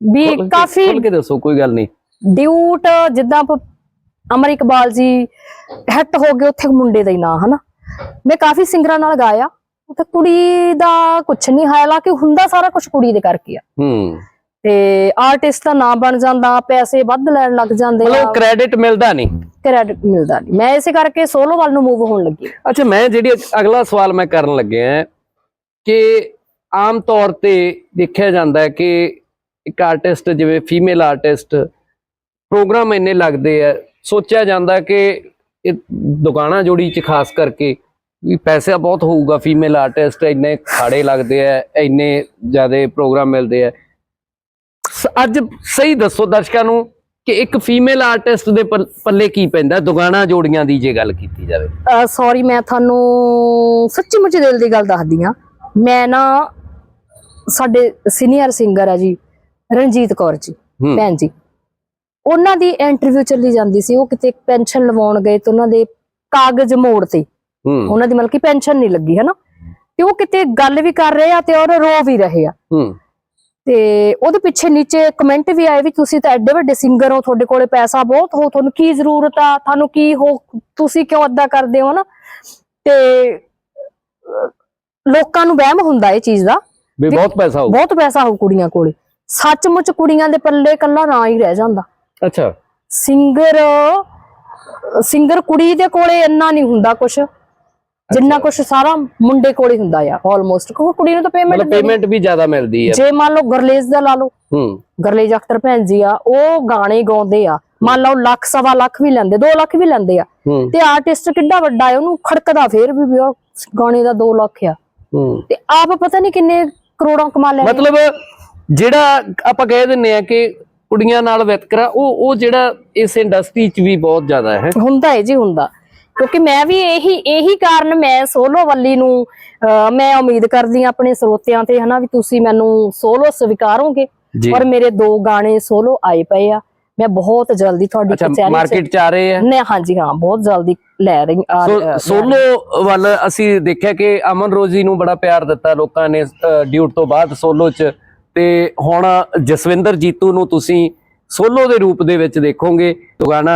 ਵੀ ਕਾਫੀ ਖੁੱਲ੍ਹ ਕੇ ਦੱਸੋ ਕੋਈ ਗੱਲ ਨਹੀਂ। ਡਿਊਟ ਜਿੱਦਾਂ ਅਮਰ ਇਕਬਾਲ ਜੀ ਹਿੱਟ ਹੋ ਗਏ ਉੱਥੇ ਮੁੰਡੇ ਦਾ ਹੀ ਨਾਂ ਹਨਾ? ਮੈਂ ਕਾਫੀ ਸਿੰਗਰਾਂ ਨਾਲ ਗਾਇਆ ਉੱਥੇ ਕੁੜੀ ਦਾ ਕੁਝ ਨਹੀਂ ਹਾਲਾਂਕਿ ਹੁੰਦਾ ਸਾਰਾ ਕੁਝ ਕੁੜੀ ਦੇ ਕਰਕੇ ਆ। ਹੂੰ। ਤੇ ਆਰਟਿਸਟ ਦਾ ਨਾਂ ਬਣ ਜਾਂਦਾ ਪੈਸੇ ਵੱਧ ਲੈਣ ਲੱਗ ਜਾਂਦੇ ਮਤਲਬ ਕ੍ਰੈਡਿਟ ਮਿਲਦਾ ਨਹੀਂ। ਕ੍ਰੈਡਿਟ ਮਿਲਦਾ ਨਹੀਂ। ਮੈਂ ਇਸੇ ਕਰਕੇ ਸੋਲੋ ਵੱਲ ਨੂੰ ਮੂਵ ਹੋਣ ਲੱਗੀ। ਅੱਛਾ ਮੈਂ ਜਿਹੜੀ ਅਗ- ਅਗਲਾ ਸਵਾਲ ਮੈਂ ਕਰਨ ਲੱਗਿਆ ਕਿ ਆਮ ਤੌਰ ਤੇ ਦੇਖਿਆ ਜਾਂਦਾ ਹੈ ਕਿ ਇੱਕ ਆਰਟਿਸਟ ਜਿਵੇਂ ਫੀਮੇਲ ਆਰਟਿਸਟ ਪ੍ਰੋਗਰਾਮ ਇੰਨੇ ਲੱਗਦੇ ਆ। ਸੋਚਿਆ ਜਾਂਦਾ ਕਿ ਇਹ ਦੁਕਾਨਾਂ ਜੋੜੀ ਚ ਖਾਸ ਕਰਕੇ ਵੀ ਪੈਸਾ ਬਹੁਤ ਹੋਊਗਾ ਫੀਮੇਲ ਆਰਟਿਸਟ ਇੰਨੇ ਖਾੜੇ ਲੱਗਦੇ ਆ ਇੰਨੇ ਜ਼ਿਆਦੇ ਪ੍ਰੋਗਰਾਮ ਮਿਲਦੇ ਆ। ਅੱਜ ਸਹੀ ਦੱਸੋ ਦਰਸ਼ਕਾਂ ਨੂੰ ਕਿ ਇੱਕ ਫੀਮੇਲ ਆਰਟਿਸਟ ਦੇ ਪੱਲ- ਕੀ ਪੈਂਦਾ? ਦੁਕਾਨਾਂ ਜੋੜੀਆਂ ਦੀ ਜੇ ਗੱਲ ਕੀਤੀ ਜਾਵੇ। ਸੌਰੀ ਮੈਂ ਤੁਹਾਨੂੰ ਸੱਚੀ ਮੁੱਚੀ ਦਿਲ ਦੀ ਗੱਲ ਦੱਸਦੀ ਆ ਮੈਂ ਨਾ ਸਾਡੇ ਸੀਨੀਅਰ ਸਿੰਗਰ ਆ ਜੀ ਰਣਜੀਤ ਕੌਰ ਜੀ ਭੈਣ ਜੀ। ਉਹਨਾਂ ਦੀ ਇੰਟਰਵਿਊ ਚੱਲੀ ਜਾਂਦੀ ਸੀ। ਉਹ ਕਿਤੇ ਪੈਨਸ਼ਨ ਲਵਾਉਣ ਗਏ ਤੇ ਉਹਨਾਂ ਦੇ ਕਾਗਜ਼ ਮੋੜ ਤੇ। ਉਹਨਾਂ ਦੀ ਮਤਲਬ ਕਿ ਪੈਨਸ਼ਨ ਨਹੀਂ ਲੱਗੀ ਹੈ ਨਾ ਤੇ ਉਹ ਕਿਤੇ ਗੱਲ ਵੀ ਕਰ ਰਹੇ ਆ ਤੇ ਔਰ ਰੋ ਵੀ ਰਹੇ ਆ। ਤੇ ਉਹਦੇ ਪਿੱਛੇ ਨੀਚੇ ਕਮੈਂਟ ਵੀ ਆਏ ਵੀ ਤੁਸੀਂ ਤਾਂ ਐਡੇ ਵੱਡੇ ਸਿੰਗਰ ਹੋ ਤੁਹਾਡੇ ਕੋਲੇ ਪੈਸਾ ਬਹੁਤ ਹੋ ਤੁਹਾਨੂੰ ਕੀ ਜ਼ਰੂਰਤ ਆ ਤੁਹਾਨੂੰ ਕੀ ਹੋ ਤੁਸੀਂ ਕਿਉਂ ਅੱਦਾ ਕਰਦੇ ਹੋ ਨਾ? ਤੇ ਲੋਕਾਂ ਨੂੰ ਵਹਿਮ ਹੁੰਦਾ ਇਹ ਚੀਜ਼ ਦਾ ਵੀ ਬਹੁਤ ਪੈਸਾ ਹੋਊ। ਬਹੁਤ ਪੈਸਾ ਹੋ ਕੁੜੀਆਂ ਕੋਲੇ। ਸੱਚਮੁੱਚ ਕੁੜੀਆਂ ਦੇ ਪੱਲੇ ਕੱਲਾ ਨਾ ਹੀ ਰਹਿ ਜਾਂਦਾ। ਅੱਛਾ। ਸਿੰਗਰ ਸਿੰਗਰ ਕੁੜੀ ਦੇ ਕੋਲੇ ਇੰਨਾ ਨਹੀਂ ਹੁੰਦਾ ਕੁਛ। ਜਿੰਨਾ ਕੁਛ ਸਾਰਾ ਮੁੰਡੇ ਕੋਲੇ ਹੁੰਦਾ ਆ ਆਲਮੋਸਟ ਕਿਉਂਕਿ ਕੁੜੀ ਨੂੰ ਤਾਂ ਪੇਮੈਂਟ ਮਤਲਬ ਪੇਮੈਂਟ ਵੀ ਜ਼ਿਆਦਾ ਮਿਲਦੀ ਹੈ ਜੇ ਮੰਨ ਲਓ ਗਰਲੇਜ ਦਾ ਲਾ ਲਓ। ਹੂੰ। ਗਰਲੇਜ ਅਖਤਰ ਭੈਣ ਜੀ ਆ ਉਹ ਗਾਣੇ ਗਾਉਂਦੇ ਆ। ਮੰਨ ਲਓ ਲੱਖ ਸਵਾ ਲੱਖ ਵੀ ਲੈਂਦੇ 2 ਲੱਖ ਵੀ ਲੈਂਦੇ ਆ। ਹੂੰ। ਤੇ ਆਰਟਿਸਟ ਕਿੱਡਾ ਵੱਡਾ ਹੈ ਉਹਨੂੰ ਖੜਕਦਾ ਫੇਰ ਵੀ ਉਹ ਗਾਣੇ ਦਾ 2 ਲੱਖ ਆ। ਹੂੰ। ਤੇ ਆਪ ਪਤਾ ਨਹੀਂ ਕਿੰਨੇ ਕਰੋੜਾਂ ਕਮਾ ਲੈਣੇ ਮਤਲਬ ਜਿਹੜਾ ਆਪਾਂ ਕਹਿ ਦਿੰਨੇ ਆ ਕਿ ਕੁੜੀਆਂ ਨਾਲ ਵਿਤਕਰਾ ਉਹ ਉਹ ਜਿਹੜਾ ਇਸ ਇੰਡਸਟਰੀ 'ਚ ਵੀ ਬਹੁਤ ਜ਼ਿਆਦਾ ਹੈ। ਹੁੰਦਾ ਹੈ ਜੀ ਹੁੰਦਾ। ਕਿਉਂਕਿ ਮੈਂ ਵੀ ਇਹੀ ਇਹੀ ਕਾਰਨ ਮੈਂ ਸੋਲੋ ਵੱਲੀ ਨੂੰ ਮੈਂ ਉਮੀਦ ਕਰਦੀ ਹਾਂ ਆਪਣੇ ਸਰੋਤਿਆਂ ਤੇ ਹਨਾ ਵੀ ਤੁਸੀਂ ਮੈਨੂੰ ਸੋਲੋ ਸਵੀਕਾਰੋਗੇ ਔਰ ਮੇਰੇ ਦੋ ਗਾਣੇ ਸੋਲੋ ਆਏ ਪਏ ਆ। ਮੈਂ ਬਹੁਤ ਜਲਦੀ ਤੁਹਾਡੀ ਕਚਹਿਰੀ ਮਾਰਕੀਟ 'ਚ ਆ ਰਹੇ ਆ? ਨੇ ਹਾਂਜੀ ਹਾਂ ਬਹੁਤ ਜਲਦੀ ਲੈ ਰਹੀ ਆ ਸੋਲੋ ਵੱਲ ਅਸੀਂ ਦੇਖਿਆ ਕਿ ਅਮਨ ਰੋਜ਼ੀ ਨੂੰ ਬੜਾ ਪਿਆਰ ਦਿੱਤਾ ਲੋਕਾਂ ਨੇ ਡਿਊਟ ਤੋਂ ਬਾਅਦ ਸੋਲੋ 'ਚ। ਤੇ ਹੁਣ ਜਸਵਿੰਦਰ ਜੀਤੂ ਨੂੰ ਤੁਸੀਂ ਸੋਲੋ ਦੇ ਰੂਪ ਦੇ ਵਿੱਚ ਦੇਖੋਗੇ ਗਾਣਾ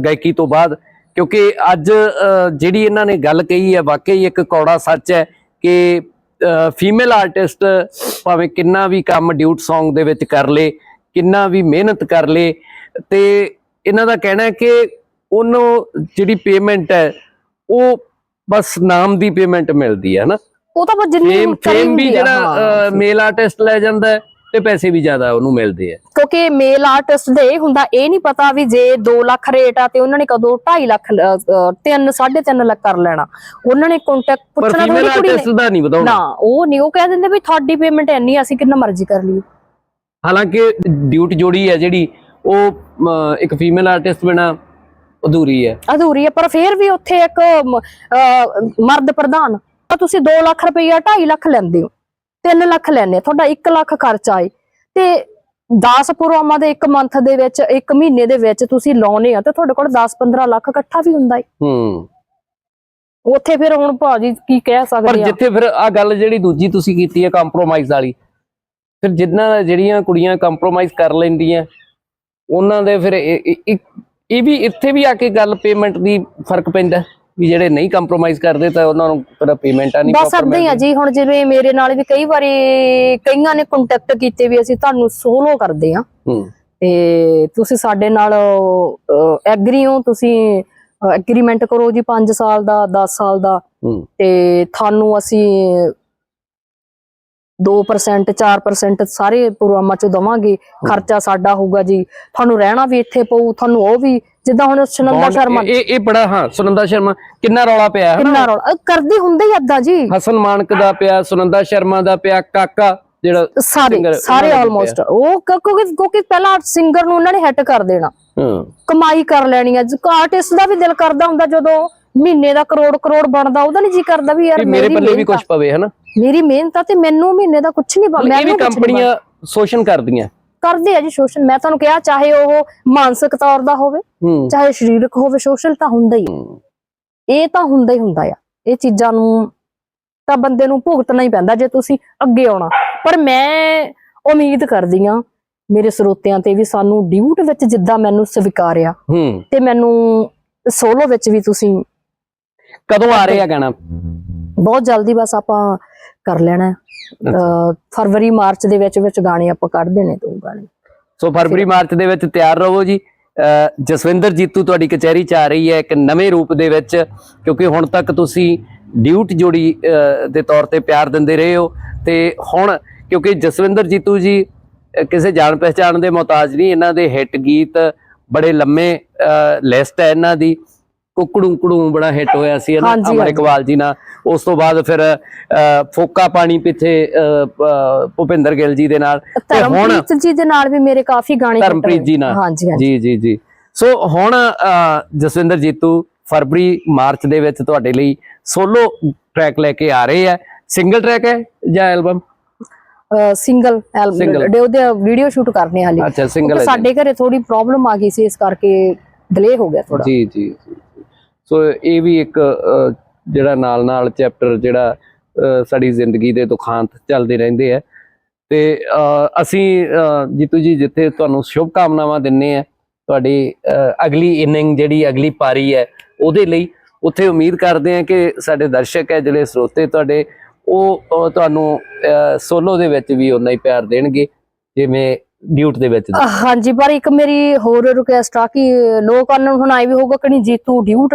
ਗਾਇਕੀ ਤੋਂ ਬਾਅਦ। ਕਿਉਂਕਿ ਅੱਜ ਜਿਹੜੀ ਇਹਨਾਂ ਨੇ ਗੱਲ ਕਹੀ ਹੈ ਵਾਕਈ ਇੱਕ ਕੌੜਾ ਸੱਚ ਹੈ ਕਿ ਫੀਮੇਲ ਆਰਟਿਸਟ ਭਾਵੇਂ ਕਿੰਨਾ ਵੀ ਕੰਮ ਡਿਊਟ Song ਦੇ ਵਿੱਚ ਕਰ ਲੇ ਕਿੰਨਾ ਵੀ ਮਿਹਨਤ ਕਰ ਲੇ ਤੇ ਇਹਨਾਂ ਦਾ ਕਹਿਣਾ ਹੈ ਕਿ ਉਹਨੂੰ ਜਿਹੜੀ ਪੇਮੈਂਟ ਹੈ ਉਹ ਬਸ ਨਾਮ ਦੀ ਪੇਮੈਂਟ ਮਿਲਦੀ ਹੈ ਨਾ ਉਹ ਤਾਂ ਬਸ ਜਿੰਨੀ ਫੇਮ ਵੀ। ਜਿਹੜਾ ਮੇਲ ਆਰਟਿਸਟ ਲੈ ਜਾਂਦਾ ਤੇ ਪੈਸੇ ਵੀ ਜ਼ਿਆਦਾ ਉਹਨੂੰ ਮਿਲਦੇ ਆ। ਕਿਉਂਕਿ ਮੇਲ ਆਰਟਿਸਟ ਦੇ ਹੁੰਦਾ ਇਹ ਨਹੀਂ ਪਤਾ ਵੀ ਜੇ 2 ਲੱਖ ਰੇਟ ਆ ਤੇ ਉਹਨਾਂ ਨੇ ਕਦੋਂ 2.5 ਲੱਖ 3 3.5 ਲੱਖ ਕਰ ਲੈਣਾ। ਉਹਨਾਂ ਨੇ ਕੰਟੈਕਟ ਪੁੱਛਣਾ ਥੋੜੀ ਕੁੜੀ ਨੇ। ਦਾ ਨਹੀਂ ਵਧਾਉਣਾ। ਨਾ ਉਹ ਨਹੀਂ ਉਹ ਕਹਿ ਦਿੰਦੇ ਵੀ ਤੁਹਾਡੀ ਪੇਮੈਂਟ ਇੰਨੀ ਅਸੀਂ ਕਿੰਨਾ ਮਰਜ਼ੀ ਕਰ ਲਈਏ। ਹਾਲਾਂਕਿ ਡਿਊਟ ਜੋੜੀ ਹੈ ਜਿਹੜੀ ਉਹ ਇੱਕ ਫੀਮੇਲ ਆਰਟਿਸਟ ਬਿਨਾ ਅਧੂਰੀ ਹੈ। ਅਧੂਰੀ ਹੈ ਪਰ ਫਿਰ ਵੀ ਉੱਥੇ ਇੱਕ ਮਰਦ ਪ੍ਰਧਾਨ। ਤਾਂ ਤੁਸੀਂ 2 ਲੱਖ ਰੁਪਈਆ 2.5 ਲੱਖ ਲੈਂਦੇ ਹੋ। 3 ਲੱਖ ਲੈਣੇ ਤੁਹਾਡਾ 1 ਲੱਖ ਖਰਚਾ ਆਏ। ਤੇ 10 ਪ੍ਰੋਗਰਾਮਾਂ ਦੇ ਇੱਕ ਮੰਥ ਦੇ ਵਿੱਚ ਇੱਕ ਮਹੀਨੇ ਦੇ ਵਿੱਚ ਤੁਸੀਂ ਲਾਉਨੇ ਆ ਤੇ ਤੁਹਾਡੇ ਕੋਲ 10-15 ਲੱਖ ਇਕੱਠਾ ਵੀ ਹੁੰਦਾ ਹੈ ਹੂੰ। ਉੱਥੇ ਫਿਰ ਹੁਣ ਭਾਜੀ ਕੀ ਕਹਿ ਪਰ ਸਕਦੇ ਆ? ਜਿੱਥੇ ਫਿਰ ਆ ਗੱਲ ਜਿਹੜੀ ਦੂਜੀ ਤੁਸੀਂ ਕੀਤੀ ਹੈ ਕੰਪਰੋਮਾਈਜ਼ ਵਾਲੀ ਫਿਰ ਜਿੰਨਾ ਜਿਹੜੀਆਂ ਕੁੜੀਆਂ ਕੰਪਰੋਮਾਈਜ਼ ਕਰ ਲੈਂਦੀਆਂ ਉਹਨਾਂ ਦੇ ਫਿਰ ਇਹ ਵੀ ਇੱਥੇ ਵੀ ਆ ਕੇ ਗੱਲ ਪੇਮੈਂਟ ਦੀ ਫ਼ਰਕ ਪੈਂਦਾ। ਵੀ ਜਿਹੜੇ ਨਹੀਂ ਕੰਪਰੋਮਾਈਜ਼ ਕਰਦੇ ਤਾਂ ਉਹਨਾਂ ਨੂੰ ਫਿਰ ਪੇਮੈਂਟਾਂ ਨਹੀਂ ਬਸ ਹੀ ਆ ਜੀ ਹੁਣ ਜਿਵੇਂ ਮੇਰੇ ਨਾਲ ਵੀ ਕਈ ਵਾਰੀ ਕਈਆਂ ਨੇ ਕੰਟੈਕਟ ਕੀਤੇ ਵੀ ਅਸੀਂ ਤੁਹਾਨੂੰ ਸੋਲੋ ਕਰਦੇ ਆ ਤੇ ਤੁਸੀਂ ਸਾਡੇ ਨਾਲ ਐਗਰੀ ਹੋ ਤੁਸੀਂ ਐਗਰੀਮੈਂਟ ਕਰੋ ਜੀ 5 ਸਾਲ ਦਾ 10 ਸਾਲ ਦਾ। ਤੇ ਤੁਹਾਨੂੰ ਅਸੀਂ 2% 4% ਸਾਰੇ ਪ੍ਰੋਗਰਾਮਾਂ ਚ ਦਵਾਂਗੇ ਖਰਚਾ ਸਾਡਾ ਹੋਊਗਾ ਜੀ। ਤੁਹਾਨੂੰ ਰਹਿਣਾ ਵੀ ਇੱਥੇ ਪਊ ਤੁਹਾਨੂੰ ਉਹ ਵੀ ਜਿੱਦਾਂ ਹੁਣ ਸੁਨੰਦਾ ਸ਼ਰਮਾ ਇਹ ਇਹ ਬੜਾ ਹਾਂ ਸੁਨੰਦਾ ਸ਼ਰਮਾ ਕਿੰਨਾ ਰੌਲਾ ਪਿਆ ਹੈ। ਕਿੰਨਾ ਰੌਲਾ ਕਰਦੇ ਹੁੰਦੇ ਹੀ ਏਦਾਂ ਜੀ। ਹਸਨ ਮਾਨਕ ਦਾ ਪਿਆ ਸੁਨੰਦਾ ਸ਼ਰਮਾ ਦਾ ਪਿਆ ਕਾਕਾ ਜਿਹੜਾ ਸਾਰੇ ਸਾਰੇ ਆਲਮੋਸਟ ਉਹ ਕਿਉਂਕਿ ਕਿਉਂਕਿ ਪਹਿਲਾਂ ਸਿੰਗਰ ਨੂੰ ਉਹਨਾਂ ਨੇ ਹਿੱਟ ਕਰ ਦੇਣਾ। ਹਾਂ। ਕਮਾਈ ਕਰ ਲੈਣੀ ਆ। ਆਰਟਿਸਟ ਦਾ ਵੀ ਦਿਲ ਕਰਦਾ ਹੁੰਦਾ ਜਦੋਂ ਮਹੀਨੇ ਦਾ ਕਰੋੜ ਕਰੋੜ ਬਣਦਾ ਉਹਦਾ ਨਹੀਂ ਜੀ ਕਰਦਾ ਵੀ ਯਾਰ ਮੇਰੇ ਪੱਲੇ ਵੀ ਕੁਝ। ਪਵੇ ਹਨਾ? ਮੇਰੀ ਮਿਹਨਤ ਆ ਤੇ ਮੈਨੂੰ ਮਹੀਨੇ ਦਾ ਕੁਝ ਨਹੀਂ ਇਹ ਵੀ ਕੰਪਨੀਆਂ ਸ਼ੋਸ਼ਣ ਕਰਦੀਆਂ। ਕਰਦੇ ਆ ਜੀ ਸ਼ੋਸ਼ਲ ਮੈਂ ਤੁਹਾਨੂੰ ਕਿਹਾ ਚਾਹੇ ਉਹ ਮਾਨਸਿਕ ਤੌਰ ਦਾ ਹੋਵੇ ਚਾਹੇ ਸਰੀਰਕ ਹੋਵੇ ਸੋਸ਼ਲ ਤਾਂ ਹੁੰਦਾ ਹੀ ਆ। ਇਹ ਤਾਂ ਹੁੰਦਾ ਹੀ ਹੁੰਦਾ ਆ। ਇਹ ਚੀਜ਼ਾਂ ਨੂੰ ਤਾਂ ਬੰਦੇ ਨੂੰ ਭੁਗਤਣਾ ਹੀ ਪੈਂਦਾ ਜੇ ਤੁਸੀਂ ਅੱਗੇ ਆਉਣਾ। ਪਰ ਮੈਂ ਉਮੀਦ ਕਰਦੀ ਆ ਮੇਰੇ ਸਰੋਤਿਆਂ ਤੇ ਵੀ ਸਾਨੂੰ ਡਿਊਟ ਵਿੱਚ ਜਿੱਦਾਂ ਮੈਨੂੰ ਸਵੀਕਾਰਿਆ ਤੇ ਮੈਨੂੰ ਸੋਲੋ ਵਿੱਚ ਵੀ ਤੁਸੀਂ ਕਦੋਂ ਆ ਰਿਹਾ ਗਾਣਾ? ਬਹੁਤ ਜਲਦੀ ਬਸ ਆਪਾਂ ਕਰ ਲੈਣਾ ਫਰਵਰੀ ਮਾਰਚ ਦੇ ਵਿੱਚ ਵਿੱਚ ਗਾਣੇ ਆਪਾਂ ਕੱਢ ਦੇਣੇ ਦੋ ਗਾਣੇ ਸੋ ਫਰਵਰੀ ਮਾਰਚ ਦੇ ਵਿੱਚ ਤਿਆਰ ਰਹੋ ਜੀ। ਜਸਵਿੰਦਰ ਜੀਤੂ ਤੁਹਾਡੀ ਕਚਹਿਰੀ ਚ ਆ ਰਹੀ ਹੈ ਇੱਕ ਨਵੇਂ ਰੂਪ ਦੇ ਵਿੱਚ ਕਿਉਂਕਿ ਹੁਣ ਤੱਕ ਤੁਸੀਂ ਡਿਊਟ ਜੋੜੀ ਦੇ ਤੌਰ ਤੇ ਪਿਆਰ ਦਿੰਦੇ ਰਹੇ ਹੋ। ਤੇ ਹੁਣ ਕਿਉਂਕਿ ਜਸਵਿੰਦਰ ਜੀਤੂ ਜੀ ਕਿਸੇ ਜਾਣ ਪਹਿਚਾਣ ਦੇ ਮੁਹਤਾਜ ਨਹੀਂ ਇਹਨਾਂ ਦੇ ਹਿੱਟ ਗੀਤ ਬੜੇ ਲੰਮੇ ਲਿਸਟ ਹੈ ਇਹਨਾਂ ਦੀ। ਕੁਕੜੂ ਕੁੜੂ ਬੜਾ ਹਿੱਟ ਹੋਇਆ ਸੀ ਹੈ ਨਾ? ਹਾਂਜੀ, ਅਮਰ। ਇਕਬਾਲ ਜੀ ਨਾਲ। ਉਸ ਤੋਂ ਬਾਅਦ ਫਿਰ ਫੋਕਾ ਪਾਣੀ ਪਿੱਛੇ ਅਹ, ਪ- ਭੁਪਿੰਦਰ ਗਿੱਲ ਜੀ ਦੇ ਨਾਲ। ਤੇ ਹੁਣ ਜੀ ਦੇ ਨਾਲ ਵੀ ਮੇਰੇ ਕਾਫੀ ਗਾਣੇ ਧਰਮਪ੍ਰੀਤ ਜੀ ਨਾਲ। ਜੀ ਜੀ ਜੀ। ਸੋ ਹੁਣ ਜਸਵਿੰਦਰ ਜੀਤੂ ਫਰਵਰੀ ਮਾਰਚ ਦੇ ਵਿੱਚ ਤੁਹਾਡੇ ਲਈ ਸੋਲੋ ਟਰੈਕ ਲੈ ਕੇ ਆ ਰਹੇ ਆ। ਸਿੰਗਲ ਟਰੈਕ ਹੈ ਜਾਂ ਐਲਬਮ? ਸਿੰਗਲ। ਐਲਬਮ ਉਹਦੇ ਵੀਡੀਓ ਸ਼ੂਟ ਕਰਨੇ ਹਾਲੇ। ਅੱਛਾ ਸਿੰਗਲ ਸਾਡੇ ਘਰੇ ਥੋੜੀ ਪ੍ਰੋਬਲਮ ਆ ਗਈ ਸੀ ਇਸ ਕਰਕੇ ਡਿਲੇ ਹੋ ਗਿਆ ਥੋੜਾ ਜੀ ਜੀ। ਸੋ ਇਹ ਵੀ ਇੱਕ ਜਿਹੜਾ ਨਾਲ ਨਾਲ ਚੈਪਟਰ ਜਿਹੜਾ ਸਾਡੀ ਜ਼ਿੰਦਗੀ ਦੇ ਦੁਖਾਂਤ ਚੱਲਦੇ ਰਹਿੰਦੇ ਆ। ਤੇ ਅਸੀਂ ਜੀਤੂ ਜੀ, ਜਿੱਥੇ ਤੁਹਾਨੂੰ ਸ਼ੁਭ ਕਾਮਨਾਵਾਂ ਦਿੰਨੇ ਆ, ਤੁਹਾਡੀ ਅਗਲੀ ਇਨਿੰਗ ਜਿਹੜੀ ਅਗਲੀ ਪਾਰੀ ਹੈ, ਉਹਦੇ ਲਈ ਉੱਥੇ ਉਮੀਦ ਕਰਦੇ ਆ ਕਿ ਸਾਡੇ ਦਰਸ਼ਕ ਹੈ, ਜਿਹੜੇ ਸਰੋਤੇ ਤੁਹਾਡੇ, ਉਹ ਤੁਹਾਨੂੰ ਸੋਲੋ ਦੇ ਵਿੱਚ ਵੀ ਉਨਾ ਹੀ ਪਿਆਰ ਦੇਣਗੇ, ਜਿਵੇਂ ਡਿਊਟ ਦੇ ਵਿੱਚ ਹਾਂਜੀ, ਪਰ ਇੱਕ ਮੇਰੀ ਹੋਰ ਰਿਕੁਐਸਟ ਆ ਕਿ ਲੋਕਾਂ ਨੂੰ ਹੁਣ ਆਈ ਵੀ ਹੋਊਗਾ ਕਿ ਨਹੀਂ, ਜੀਤੂ ਡਿਊਟ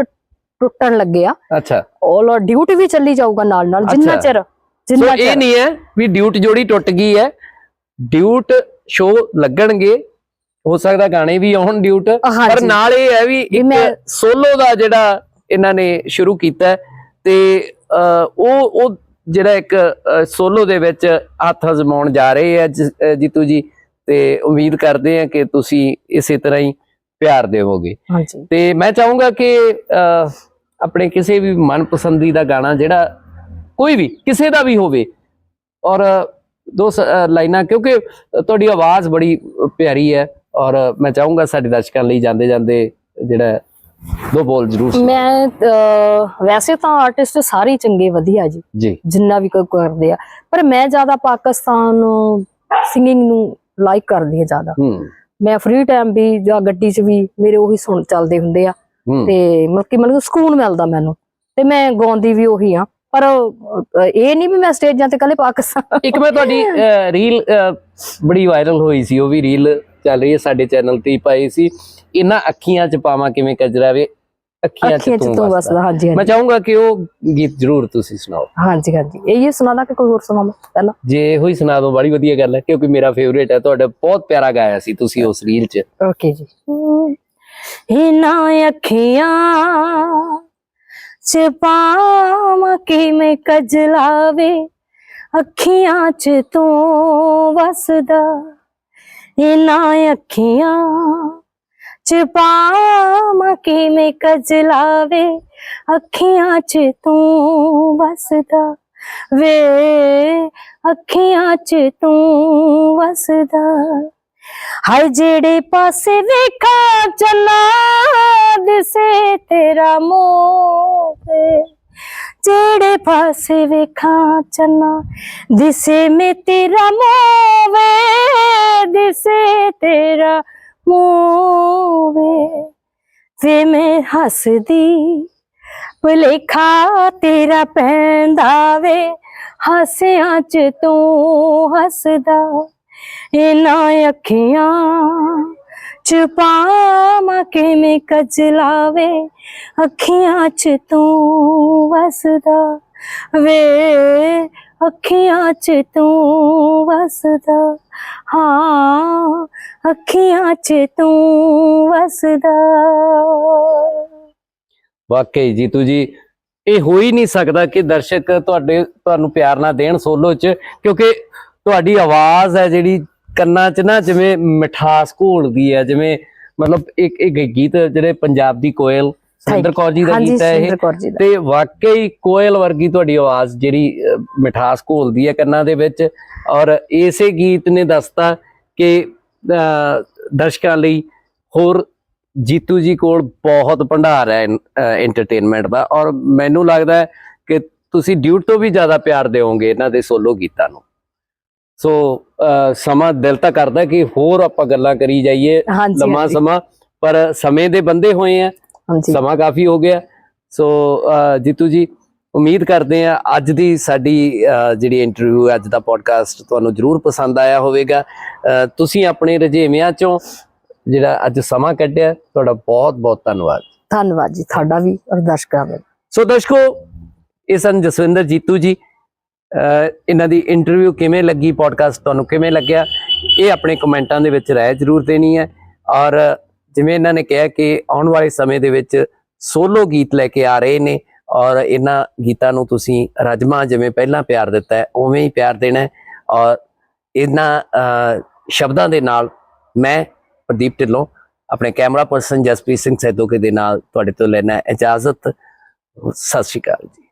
ਟੁੱਟਣ ਲੱਗਿਆ ਅੱਛਾ। ਉਹ ਡਿਊਟ ਵੀ ਚੱਲੀ ਜਾਊਗਾ ਨਾਲ ਨਾਲ ਜਿੰਨਾ। ਚਿਰ ਜਿੰਨਾ ਇਹ ਚਿਰ। ਨਹੀਂ ਹੈ ਵੀ ਡਿਊਟ ਜੋੜੀ ਟੁੱਟ ਗਈ ਹੈ। ਡਿਊਟ ਸ਼ੋ ਲੱਗਣਗੇ। ਹੋ ਸਕਦਾ ਗਾਣੇ ਵੀ ਆਉਣ ਡਿਊਟ ਪਰ ਨਾਲ ਇਹ ਹੈ ਵੀ ਇੱਕ ਸੋਲੋ ਦਾ ਜਿਹੜਾ ਇਹਨਾਂ ਨੇ ਸ਼ੁਰੂ ਕੀਤਾ ਤੇ ਉਹ ਉਹ ਜਿਹੜਾ ਇੱਕ ਸੋਲੋ ਦੇ ਵਿੱਚ ਹੱਥ ਅਜ਼ਮਾਉਣ ਜਾ ਰਹੇ ਆ ਜੀਤੂ ਜੀ। ਤੇ ਉਮੀਦ ਕਰਦੇ ਆ ਕਿ ਤੁਸੀਂ ਇਸੇ ਤਰ੍ਹਾਂ ਹੀ ਪਿਆਰ ਦੇਵੋਗੇ। ਹਾਂਜੀ। ਤੇ ਮੈਂ ਚਾਹੂੰਗਾ ਕਿ ਆਪਣੇ ਕਿਸੇ ਵੀ ਮਨਪਸੰਦੀ ਦਾ ਗਾਣਾ ਜਿਹੜਾ ਕੋਈ ਵੀ ਕਿਸੇ ਦਾ ਵੀ ਹੋਵੇ ਔਰ ਦੋ ਲਾਈਨਾਂ ਕਿਉਂਕਿ ਤੁਹਾਡੀ ਆਵਾਜ਼ ਬੜੀ ਪਿਆਰੀ ਹੈ ਔਰ ਮੈਂ ਚਾਹੂੰਗਾ ਸਾਡੇ ਦਰਸ਼ਕਾਂ ਲਈ ਜਾਂਦੇ ਜਾਂਦੇ ਜਿਹੜਾ ਦੋ ਬੋਲ ਜ਼ਰੂਰ। ਮੈਂ ਵੈਸੇ ਤਾਂ ਆਰਟਿਸਟ ਸਾਰੇ ਚੰਗੇ ਵਧੀਆ ਜੀ। ਜੀ। ਜਿੰਨਾ ਵੀ ਕੋਈ ਕਰਦੇ ਆ। ਪਰ ਮੈਂ ਜ਼ਿਆਦਾ ਪਾਕਿਸਤਾਨ ਸਿੰਗਿੰਗ ਨੂੰ ਲਾਈਕ ਕਰਦੀ ਹਾਂ ਜ਼ਿਆਦਾ। ਹੂੰ। ਮੈਂ ਫ੍ਰੀ ਟਾਈਮ ਵੀ ਜਾਂ ਗੱਡੀ 'ਚ ਵੀ ਮੇਰੇ ਉਹੀ ਸੁਣ ਚੱਲਦੇ ਹੁੰਦੇ ਆ। ਤੇ ਮਤਲਬ ਕਿ ਮੈਨੂੰ ਸਕੂਨ ਮਿਲਦਾ ਮੈਨੂੰ। ਤੇ ਮੈਂ ਗਾਉਂਦੀ ਵੀ ਉਹੀ ਆ। ਪਰ ਇਹ ਨਹੀਂ ਵੀ ਮੈਂ ਸਟੇਜਾਂ ਤੇ ਕੱਲੇ ਪਾਕਿਸਤਾਨ ਇੱਕ ਮੈਂ ਤੁਹਾਡੀ ਰੀਲ ਬੜੀ ਵਾਇਰਲ ਹੋਈ ਸੀ। ਉਹ ਵੀ ਰੀਲ ਚੱਲ ਰਹੀ ਹੈ ਸਾਡੇ ਚੈਨਲ ਤੇ ਪਾਈ ਸੀ। ਇਹਨਾਂ ਅੱਖੀਆਂ 'ਚ ਪਾਵਾਂ ਕਿਵੇਂ ਕਜਰਾ ਵੇ। ਅੱਖੀਆਂ 'ਚ ਤੂੰ ਵਸਦਾ। ਵਸਦਾ ਹਾਂਜੀ ਮੈਂ ਹਾਂਜੀ। ਚਾਹੂੰਗਾ ਕਿ ਉਹ ਗੀਤ ਜ਼ਰੂਰ ਤੁਸੀਂ ਸੁਣਾਓ। ਹਾਂਜੀ ਹਾਂਜੀ। ਇਹ ਹੀ ਸੁਣਾਦਾ ਕਿ ਕੋਈ ਹੋਰ ਸੁਣਾਵਾਂ ਪਹਿਲਾਂ? ਜੇ ਇਹੋ ਹੀ ਸੁਣਾ ਦੋ ਬੜੀ ਵਧੀਆ ਗੱਲ ਹੈ ਕਿਉਂਕਿ ਮੇਰਾ ਫੇਵਰੇਟ ਹੈ ਤੁਹਾਡਾ ਬਹੁਤ ਪਿਆਰਾ ਗਾਇਆ ਸੀ ਤੁਸੀਂ ਉਸ ਰੀਲ 'ਚ। ਓਕੇ ਜੀ। ਇਹਨਾਂ ਅੱਖੀਆਂ ਚ ਪਾਵਾਂ ਕਿ ਮੈਂ ਕਜਲਾਵੇ ਅੱਖੀਆਂ ਚ ਤੂੰ ਵਸਦਾ। ਇਹਨਾਂ ਅੱਖੀਆਂ ਚ ਪਾਵਾਂ ਮੈਂ ਕਜਲਾਵੇ ਅੱਖੀਆਂ ਚ ਤੂੰ ਵਸਦਾ ਵੇ। ਅੱਖੀਆਂ ਚ ਤੂੰ ਵਸਦਾ। ਹਾਏ ਜਿਹੜੇ ਪਾਸੇ ਵੇਖਾਂ ਚੰਨਾ ਦਿਸੇ ਤੇਰਾ ਮੋਹ ਜਿਹੜੇ ਪਾਸੇ ਵੇਖਾਂ ਚੰਨਾ ਦਿਸੇ ਮੇ ਤੇਰਾ ਮੋਹ ਵੇ, ਦਿਸੇ ਤੇਰਾ ਮੋਵੇ ਵੇ ਮੈਂ ਹੱਸਦੀ, ਭੁਲੇਖਾ ਤੇਰਾ ਪੈਂਦਾ ਵੇ। ਹਾਸਿਆਂ ਚ ਤੂੰ ਹੱਸਦਾ, ਇਹਨਾਂ ਅੱਖੀਆਂ ਚ ਪਾਵਾਂ ਕਿਵੇਂ ਕਜਲਾਵੇ ਅੱਖੀਆਂ ਚ ਤੂੰ ਵਸਦਾ ਵੇ। ਅੱਖੀਆਂ ਚ ਤੂੰ ਵਸਦਾ। ਹਾਂ, ਅੱਖੀਆਂ ਚ ਤੂੰ ਵਸਦਾ। ਵਾਕਈ ਜੀਤੂ ਜੀ, ਇਹ ਹੋ ਹੀ ਨਹੀਂ ਸਕਦਾ ਕਿ ਦਰਸ਼ਕ ਤੁਹਾਡੇ, ਤੁਹਾਨੂੰ ਪਿਆਰ ਨਾ ਦੇਣ ਸੋਲੋ 'ਚ, ਕਿਉਂਕਿ ਤੁਹਾਡੀ ਆਵਾਜ਼ ਹੈ ਜਿਹੜੀ ਕੰਨਾਂ 'ਚ ਨਾ ਜਿਵੇਂ ਮਿਠਾਸ ਘੋਲਦੀ ਹੈ, ਜਿਵੇਂ ਮਤਲਬ ਇੱਕ ਇੱਕ ਗੀਤ ਜਿਹੜੇ ਪੰਜਾਬ ਦੀ ਕੋਇਲ ਸਿੰਦਰ ਕੌਰ ਜੀ ਦਾ ਗੀਤ ਹੈ ਇਹ। ਤੇ ਵਾਕਈ ਕੋਇਲ ਵਰਗੀ ਤੁਹਾਡੀ ਆਵਾਜ਼ ਜਿਹੜੀ ਮਿਠਾਸ ਘੋਲਦੀ ਹੈ ਕੰਨਾਂ ਦੇ ਵਿੱਚ। ਔਰ ਇਸੇ ਗੀਤ ਨੇ ਦੱਸਤਾ ਕਿ ਦਰਸ਼ਕਾਂ ਲਈ ਹੋਰ ਜੀਤੂ ਜੀ ਕੋਲ ਬਹੁਤ ਭੰਡਾਰ ਹੈ ਐਂਟਰਟੇਨਮੈਂਟ ਦਾ। ਔਰ ਮੈਨੂੰ ਲੱਗਦਾ ਹੈ ਕਿ ਤੁਸੀਂ ਡਿਊਟ ਤੋਂ ਵੀ ਜ਼ਿਆਦਾ ਪਿਆਰ ਦਿਓਗੇ ਇਹਨਾਂ ਦੇ ਸੋਲੋ ਗੀਤਾਂ ਨੂੰ। ਸੋ ਸਮਾਂ ਦਿਲ ਤਾਂ ਕਰਦਾ ਕਿ ਹੋਰ ਆਪਾਂ ਗੱਲਾਂ ਕਰੀ ਜਾਈਏ ਲੰਮਾ ਸਮਾਂ। ਪਰ ਸਮੇਂ ਦੇ ਬੰਦੇ ਹੋਏ ਆ। ਸਮਾਂ ਕਾਫੀ ਹੋ ਗਿਆ। ਸੋ ਜੀਤੂ ਜੀ ਉਮੀਦ ਕਰਦੇ ਆ ਅੱਜ ਦੀ ਸਾਡੀ ਜਿਹੜੀ ਇੰਟਰਵਿਊ ਅੱਜ ਦਾ ਪੋਡਕਾਸਟ ਤੁਹਾਨੂੰ ਜਰੂਰ ਪਸੰਦ ਆਇਆ ਹੋਵੇਗਾ। ਤੁਸੀਂ ਆਪਣੇ ਰਜੇਵਿਆਂ ਚੋਂ ਜਿਹੜਾ ਅੱਜ ਸਮਾਂ ਕੱਢਿਆ ਤੁਹਾਡਾ ਬਹੁਤ ਬਹੁਤ ਧੰਨਵਾਦ। ਧੰਨਵਾਦ ਜੀ ਤੁਹਾਡਾ ਵੀ ਔਰ ਦਰਸ਼ਕਾਂ ਦਾ। ਸੋ ਦਰਸ਼ਕੋ ਇਹ ਸਨ ਜਸਵਿੰਦਰ ਜੀਤੂ ਜੀ ਇਹਨਾਂ ਦੀ ਇੰਟਰਵਿਊ ਕਿਵੇਂ ਲੱਗੀ ਪੋਡਕਾਸਟ ਤੁਹਾਨੂੰ ਕਿਵੇਂ ਲੱਗਿਆ? ਇਹ ਆਪਣੇ ਕਮੈਂਟਾਂ ਦੇ ਵਿੱਚ ਰਾਏ ਜ਼ਰੂਰ ਦੇਣੀ ਹੈ। ਔਰ ਜਿਵੇਂ ਇਹਨਾਂ ਨੇ ਕਿਹਾ ਕਿ ਆਉਣ ਵਾਲੇ ਸਮੇਂ ਦੇ ਵਿੱਚ ਸੋਲੋ ਗੀਤ ਲੈ ਕੇ ਆ ਰਹੇ ਨੇ ਔਰ ਇਹਨਾਂ ਗੀਤਾਂ ਨੂੰ ਤੁਸੀਂ ਰਜਮਾ ਜਿਵੇਂ ਪਹਿਲਾਂ ਪਿਆਰ ਦਿੱਤਾ ਹੈ, ਉਵੇਂ ਹੀ ਪਿਆਰ ਦੇਣਾ ਹੈ ਔਰ ਇਹਨਾਂ ਸ਼ਬਦਾਂ ਦੇ ਨਾਲ ਮੈਂ ਪ੍ਰਦੀਪ ਢਿੱਲੋਂ ਆਪਣੇ ਕੈਮਰਾ ਪਰਸਨ ਜਸਪ੍ਰੀਤ ਸਿੰਘ ਸੈਦੋਕੇ ਦੇ ਨਾਲ ਤੁਹਾਡੇ ਤੋਂ ਲੈਣਾ ਇਜਾਜ਼ਤ। ਸਤਿ ਸ਼੍ਰੀ ਅਕਾਲ ਜੀ।